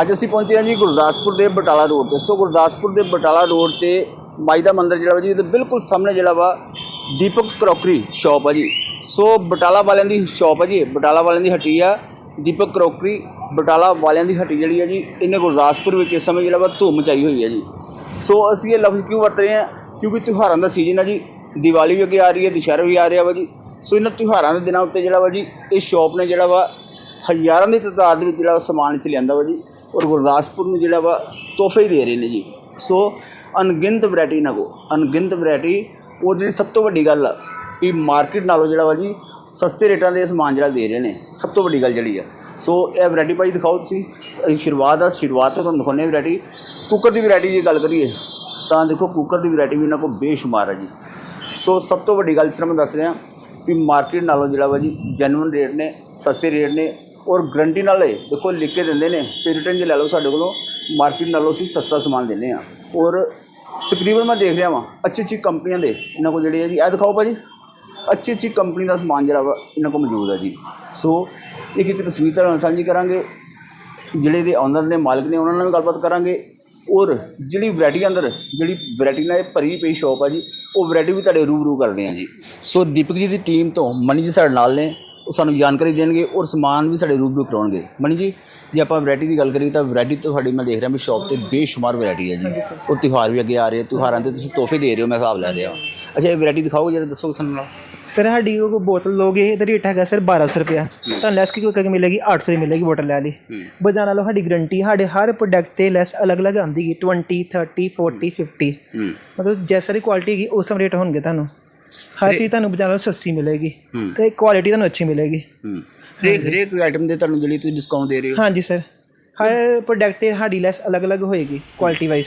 ਅੱਜ ਅਸੀਂ ਪਹੁੰਚੇ ਹਾਂ ਜੀ ਗੁਰਦਾਸਪੁਰ ਦੇ ਬਟਾਲਾ ਰੋਡ ਤੇ। ਸੋ ਗੁਰਦਾਸਪੁਰ ਦੇ ਬਟਾਲਾ ਰੋਡ ਤੇ ਮਾਈ ਦਾ ਮੰਦਿਰ ਜਿਹੜਾ ਵਾ ਜੀ ਇਹਦੇ ਬਿਲਕੁਲ ਸਾਹਮਣੇ ਜਿਹੜਾ ਵਾ ਦੀਪਕ ਕਰੋਕਰੀ ਸ਼ਾਪ ਆ ਜੀ। ਸੋ ਬਟਾਲਾ ਵਾਲਿਆਂ ਦੀ ਸ਼ਾਪ ਆ ਜੀ ਇਹ, ਬਟਾਲਾ ਵਾਲਿਆਂ ਦੀ ਹੱਟੀ ਆ ਦੀਪਕ ਕਰੋਕਰੀ ਬਟਾਲਾ ਵਾਲਿਆਂ ਦੀ ਹੱਟੀ ਜਿਹੜੀ ਆ ਜੀ ਇਹਨੇ ਗੁਰਦਾਸਪੁਰ ਵਿੱਚ ਇਸ ਸਮੇਂ ਜਿਹੜਾ ਵਾ ਧੂਮ ਮਚਾਈ ਹੋਈ ਹੈ ਜੀ। ਸੋ ਅਸੀਂ ਇਹ ਲਫ਼ਜ਼ ਕਿਉਂ ਵਰਤ ਰਹੇ ਹਾਂ? ਕਿਉਂਕਿ ਤਿਉਹਾਰਾਂ ਦਾ ਸੀਜ਼ਨ ਆ ਜੀ ਦੀਵਾਲੀ ਵੀ ਅੱਗੇ ਆ ਰਹੀ ਹੈ ਦੁਸ਼ਹਿਰਾ ਵੀ ਆ ਰਿਹਾ ਵਾ ਜੀ। ਸੋ ਇਹਨਾਂ ਤਿਉਹਾਰਾਂ ਦੇ ਦਿਨਾਂ ਉੱਤੇ ਜਿਹੜਾ ਵਾ ਜੀ ਇਹ ਸ਼ਾਪ ਨੇ ਜਿਹੜਾ ਵਾ ਹਜ਼ਾਰਾਂ ਦੀ ਤਾਦਾਦ ਵਿੱਚ ਜਿਹੜਾ ਵਾ ਸਮਾਨ ਇੱਥੇ ਲਿਆਂਦਾ ਵਾ ਜੀ। ਔਰ ਗੁਰਦਾਸਪੁਰ ਨੂੰ ਜਿਹੜਾ ਵਾ ਤੋਹਫੇ ਹੀ ਦੇ ਰਹੇ ਨੇ ਜੀ। ਸੋ ਅਣਗਿਣਤ ਵੈਰਾਈਟੀ ਨਾ ਕੋ ਅਣਗਿਣਤ ਵੈਰਾਈਟੀ ਉਹ ਜਿਹੜੀ ਸਭ ਤੋਂ ਵੱਡੀ ਗੱਲ ਆ ਵੀ ਮਾਰਕੀਟ ਨਾਲੋਂ ਜਿਹੜਾ ਵਾ ਜੀ, ਸਸਤੇ ਰੇਟਾਂ ਦੇ ਸਮਾਨ ਜਿਹੜਾ ਦੇ ਰਹੇ ਨੇ, ਸਭ ਤੋਂ ਵੱਡੀ ਗੱਲ ਜਿਹੜੀ ਆ। ਸੋ ਇਹ ਵੈਰਾਈਟੀ ਭਾਈ ਦਿਖਾਓ ਤੁਸੀਂ, ਅਸੀਂ ਸ਼ੁਰੂਆਤ ਆ, ਸ਼ੁਰੂਆਤ ਤੋਂ ਤੁਹਾਨੂੰ ਦਿਖਾਉਂਦੇ ਵੈਰਾਈਟੀ ਕੁੱਕਰ ਦੀ ਵੈਰਾਈਟੀ ਜੇ ਗੱਲ ਕਰੀਏ, ਤਾਂ ਦੇਖੋ ਕੁੱਕਰ ਦੀ ਵੈਰਾਈਟੀ ਵੀ ਇਹਨਾਂ ਕੋਲ ਬੇਸ਼ੁਮਾਰ ਹੈ ਜੀ। ਸੋ ਸਭ ਤੋਂ ਵੱਡੀ ਗੱਲ ਜਿਸ ਤਰ੍ਹਾਂ ਮੈਂ ਦੱਸ ਰਿਹਾ ਵੀ ਮਾਰਕੀਟ ਨਾਲੋਂ ਜਿਹੜਾ ਵਾ ਜੀ ਜੈਨੂਇਨ ਰੇਟ ਨੇ, ਸਸਤੇ ਰੇਟ ਨੇ ਔਰ ਗਰੰਟੀ ਨਾਲ ਇਹ, ਦੇਖੋ ਲਿਖ ਕੇ ਦਿੰਦੇ ਨੇ, ਵੀ ਰਿਟਰਨ ਜੇ ਲੈ ਲਓ ਸਾਡੇ ਕੋਲੋਂ ਮਾਰਕੀਟ ਨਾਲੋਂ ਅਸੀਂ ਸਸਤਾ ਸਮਾਨ ਦਿੰਦੇ ਆ ਔਰ ਤਕਰੀਬਨ ਮੈਂ ਦੇਖ ਰਿਹਾ ਵਾਂ ਅੱਛੀ ਅੱਛੀ ਕੰਪਨੀਆਂ ਦੇ, ਇਹਨਾਂ ਕੋਲ ਜਿਹੜੇ ਆ ਜੀ, ਇਹ ਦਿਖਾਓ ਭਾਜੀ। ਅੱਛੀ ਅੱਛੀ ਕੰਪਨੀ ਦਾ ਸਮਾਨ ਜਿਹੜਾ ਵਾ, ਇਹਨਾਂ ਕੋਲ ਮੌਜੂਦ ਹੈ ਜੀ। ਸੋ ਇੱਕ ਇੱਕ ਤਸਵੀਰ ਤੁਹਾਡੇ ਨਾਲ ਸਾਂਝੀ ਕਰਾਂਗੇ। ਜਿਹੜੇ ਦੇ ਓਨਰ ਨੇ, ਮਾਲਕ ਨੇ, ਉਹਨਾਂ ਨਾਲ ਵੀ ਗੱਲਬਾਤ ਕਰਾਂਗੇ। ਔਰ ਜਿਹੜੀ ਵੈਰਾਈਟੀ ਅੰਦਰ, ਜਿਹੜੀ ਵੈਰਾਈਟੀ ਨਾਲ ਇਹ ਭਰੀ ਪਈ ਸ਼ਾਪ ਆ ਜੀ, ਉਹ ਵੈਰਾਈਟੀ ਵੀ ਤੁਹਾਡੇ ਰੂਬਰੂ ਕਰਦੇ ਆ ਜੀ। ਸੋ ਦੀਪਕ ਜੀ ਦੀ ਟੀਮ ਤੋਂ ਮਨੀ ਜੀ ਸਾਡੇ ਨਾਲ ਨੇ। ਉਹ ਸਾਨੂੰ ਜਾਣਕਾਰੀ ਦੇਣਗੇ ਔਰ ਸਮਾਨ ਵੀ ਸਾਡੇ ਰੂਬਰੂ ਕਰਾਉਣਗੇ। ਮਨੀ ਜੀ ਜੇ ਆਪਾਂ ਵੈਰਾਈਟੀ ਦੀ ਗੱਲ ਕਰੀਏ ਤਾਂ ਵੈਰਾਈਟੀ ਤੁਹਾਡੀ ਮੈਂ ਦੇਖ ਰਿਹਾ ਵੀ ਸ਼ਾਪ ਤੇ ਬੇਸ਼ੁਮਾਰ ਵੈਰਾਈਟੀ ਹੈ ਜੀ। ਔਰ ਤਿਉਹਾਰ ਵੀ ਅੱਗੇ ਆ ਰਹੇ ਤਿਉਹਾਰਾਂ ਤੇ ਤੁਸੀਂ ਤੋਹਫੇ ਦੇ ਰਹੇ ਹੋ ਮੈਂ ਹਿਸਾਬ ਲੈ ਰਿਹਾ। ਅੱਛਾ ਇਹ ਵੈਰਾਈਟੀ ਦਿਖਾਓ ਜਿਹੜਾ ਦੱਸੋਗੇ ਸਾਨੂੰ ਨਾਲ। ਸਰ ਸਾਡੀ ਉਹ ਬੋਤਲ ਲੋਗੇ ਇਹਦਾ ਰੇਟ ਹੈਗਾ ਸਰ 1200 ਰੁਪਇਆ। ਤਾਂ ਲੈਸ ਕੀ ਕਰਕੇ ਮਿਲੇਗੀ? 800 ਦੀ ਮਿਲੇਗੀ ਬੋਤਲ ਲੈ ਲਈ। ਬਜਾਣਾ ਲਓ ਸਾਡੀ ਗਰੰਟੀ ਸਾਡੇ ਹਰ ਪ੍ਰੋਡਕਟ ਤੇ ਲੈਸ ਅਲੱਗ-ਅਲੱਗ ਆਉਂਦੀ ਹੈ 20 30 40 50 ਹੂੰ। ਮਤਲਬ ਜੈਸਾ ਦੀ ਕੁਆਲਿਟੀ ਹੈਗੀ ਉਸ ਸਮ ਰੇਟ ਹੋਣਗੇ ਤੁਹਾਨੂੰ। ਹਰ ਚੀਜ਼ ਤੁਹਾਨੂੰ ਬਜਾਣਾ ਸਸਤੀ ਮਿਲੇਗੀ। ਤੇ ਕੁਆਲਿਟੀ ਤੁਹਾਨੂੰ ਅੱਛੀ ਮਿਲੇਗੀ। ਹੂੰ। ਹਰੇਕ ਹਰੇਕ ਆਈਟਮ ਦੇ ਤੁਹਾਨੂੰ ਜਿਹੜੀ ਤੁਸੀਂ ਡਿਸਕਾਊਂਟ ਦੇ ਰਹੇ ਹੋ। ਹਾਂਜੀ ਸਰ ਹਰ ਪ੍ਰੋਡਕਟ ਤੇ ਸਾਡੀ ਲੈਸ ਅਲੱਗ-ਅਲੱਗ ਹੋਏਗੀ ਕੁਆਲਿਟੀ ਵਾਈਜ਼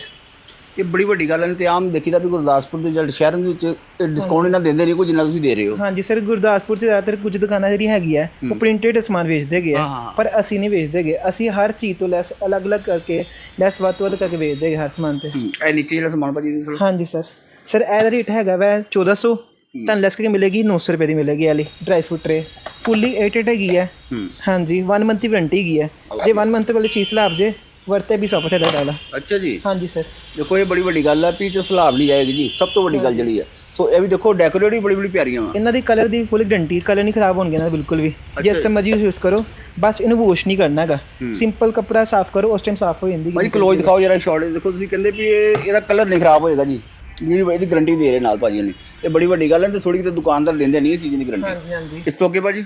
ਇਹ ਬੜੀ ਵੱਡੀ ਗੱਲ ਹੈ ਤੇ ਆਮ ਦੇਖੀਦਾ ਵੀ ਗੁਰਦਾਸਪੁਰ ਦੇ ਜਿਹੜੇ ਸ਼ਹਿਰਾਂ ਦੇ ਵਿੱਚ ਡਿਸਕਾਊਂਟ ਇਹਨਾਂ ਦਿੰਦੇ ਨਹੀਂ ਕੋਈ ਜਿੰਨਾ ਤੁਸੀਂ ਦੇ ਰਹੇ ਹੋ। ਹਾਂਜੀ ਸਰ ਗੁਰਦਾਸਪੁਰ ਚ ਜ਼ਿਆਦਾਤਰ ਕੁਝ ਦੁਕਾਨਾਂ ਜਿਹੜੀ ਹੈਗੀ ਹੈ। ਉਹ ਪ੍ਰਿੰਟਡ ਸਮਾਨ ਵੇਚਦੇ ਗਏ ਹਾਂ। ਪਰ ਅਸੀਂ ਨਹੀਂ ਵੇਚਦੇ ਗਏ ਅਸੀਂ ਹਰ ਚੀਜ਼ ਤੋਂ ਲੈਸ ਅਲੱਗ-ਅਲੱਗ ਕਰਕੇ ਲੈਸ ਵੱਧ ਤੋਂ ਵੱਧ ਕਰਕੇ ਵੇਚਦੇ ਗਏ ਹਰ ਸਮਾਨ ਤੇ। ਇਹ ਨੀਚੇ ਜਿਹੜਾ ਸਮਾਨ ਭਾਜੀ ਹਾਂਜੀ ਸਰ ਸਰ ਇਹਦਾ ਰੇਟ ਹੈਗਾ ਵੈ 1400 ਤੁਹਾਨੂੰ ਲੈਸ ਕਰਕੇ ਮਿਲੇਗੀ 900 ਰੁਪਏ ਦੀ ਮਿਲੇਗੀ ਇਹ ਵਾਲੀ ਡਰਾਈ ਫਰੂਟ ਟਰੇ ਫੁੱਲੀ ਏਟਡ ਹੈਗੀ ਹੈ। ਹੂੰ। ਹਾਂਜੀ 1 ਮੰਥ ਦੀ ਵਾਰੰਟੀ ਹੈਗੀ ਹੈ। ਜੇ 1 ਮੰਥ ਵਾਲੀ ਚੀਜ਼ ਲਾਭ ਜੇ ਵਰਤੇ ਵੀ 100% ਦਾ ਡਾਲਾ ਅੱਛਾ ਜੀ। ਹਾਂਜੀ ਸਰ ਦੇਖੋ ਇਹ ਬੜੀ ਵੱਡੀ ਗੱਲ ਹੈ ਵੀ ਚ ਸਲਾਬ ਨਹੀਂ ਜਾਏਗੀ ਜੀ ਸਭ ਤੋਂ ਵੱਡੀ ਗੱਲ ਜਿਹੜੀ ਹੈ। ਸੋ ਇਹ ਵੀ ਦੇਖੋ ਡੈਕੋਰੇਟ ਵੀ ਬੜੀ ਬੜੀ ਪਿਆਰੀਆਂ ਵਾ। ਇਹਨਾਂ ਦੀ ਕਲਰ ਦੀ ਫੁੱਲ ਗਰੰਟੀ ਕਲਰ ਨਹੀਂ ਖਰਾਬ ਹੋਣਗੇ ਦੇ ਬਿਲਕੁਲ ਵੀ। ਜਿਸ ਤੇ ਮਰਜ਼ੀ ਯੂਜ਼ ਕਰੋ ਬਸ ਇਹਨੂੰ ਵਾਸ਼ ਨਹੀਂ ਕਰਨਾ ਹੈਗਾ। ਸਿੰਪਲ ਕੱਪੜਾ ਸਾਫ਼ ਕਰੋ ਉਸ ਟਾਈਮ ਸਾਫ਼ ਹੋ ਜਾਂਦੀ ਭਾਜੀ ਕਲੋਜ਼ ਦਿਖਾਓ ਜਰਾ ਸ਼ਾਰਟ ਦੇਖੋ ਤੁਸੀਂ ਕਹਿੰਦੇ ਵੀ ਇਹ ਇਹਦਾ ਕਲਰ ਨਹੀਂ ਖਰਾਬ ਹੋਏਗਾ ਜੀ। ਜਿਹੜੀ ਇਹਦੀ ਗਾਰੰਟੀ ਦੇ ਰਹੇ ਨਾਲ ਭਾਜੀ ਨੇ ਇਹ ਬੜੀ ਵੱਡੀ ਗੱਲ ਹੈ ਤੇ ਥੋੜੀ ਕਿਤੇ ਦੁਕਾਨਦਾਰ ਦਿੰਦੇ ਨਹੀਂ ਇਹ ਚੀਜ਼ ਦੀ ਗਾਰੰਟੀ ਹਾਂਜੀ ਹਾਂਜੀ। ਇਸ ਤੋਂ ਅੱਗੇ ਭਾਜੀ?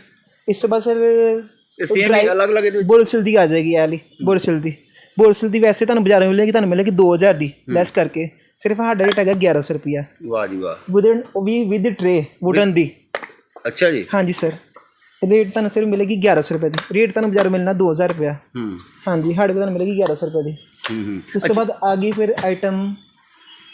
ਇਸ ਤੋਂ ਬਾਅਦ ਸਰ ਇਹ ਸੇਮ ਅਲੱਗ-ਅਲੱਗ ਇਹਦੇ ਵਿੱਚ। ਬੋਰਸਲ ਦੀ ਆ ਜਾਏਗੀ ਇਹ ਵਾਲੀ ਬੋਰਸਲ ਦੀ। ਬੋਰਸਲ ਦੀ ਵੈਸੇ ਤੁਹਾਨੂੰ ਬਾਜ਼ਾਰੋਂ ਮਿਲੇਗੀ ਤੁਹਾਨੂੰ ਮਿਲੇਗੀ 2000 ਦੀ ਲੈਸ ਕਰਕੇ। ਸਿਰਫ ਸਾਡਾ ਰੇਟ ਹੈਗਾ 1100 ਰੁਪਿਆ ਵਾਹ ਜੀ ਵਾਹ। ਵਿਦ ਉਹ ਵੀ ਵਿਦ ਟਰੇ ਵੁਡਨ ਦੀ। ਅੱਛਾ ਜੀ। ਹਾਂਜੀ ਸਰ ਰੇਟ ਤੁਹਾਨੂੰ ਸਿਰਫ ਮਿਲੇਗੀ 1100 ਰੁਪਏ ਦੀ। ਰੇਟ ਤੁਹਾਨੂੰ ਬਾਜ਼ਾਰੋਂ ਮਿਲਣਾ 2000 ਰੁਪਿਆ ਹੂੰ। ਹਾਂਜੀ ਸਾਡੇ ਕੋਲ ਤੁਹਾਨੂੰ ਮਿਲੇਗੀ 1100 ਰੁਪਏ ਦੀ। ਹੂੰ ਹੂੰ। ਉਸ ਤੋਂ ਬਾਅਦ ਆ ਗਈ ਫਿਰ ਆਈਟਮ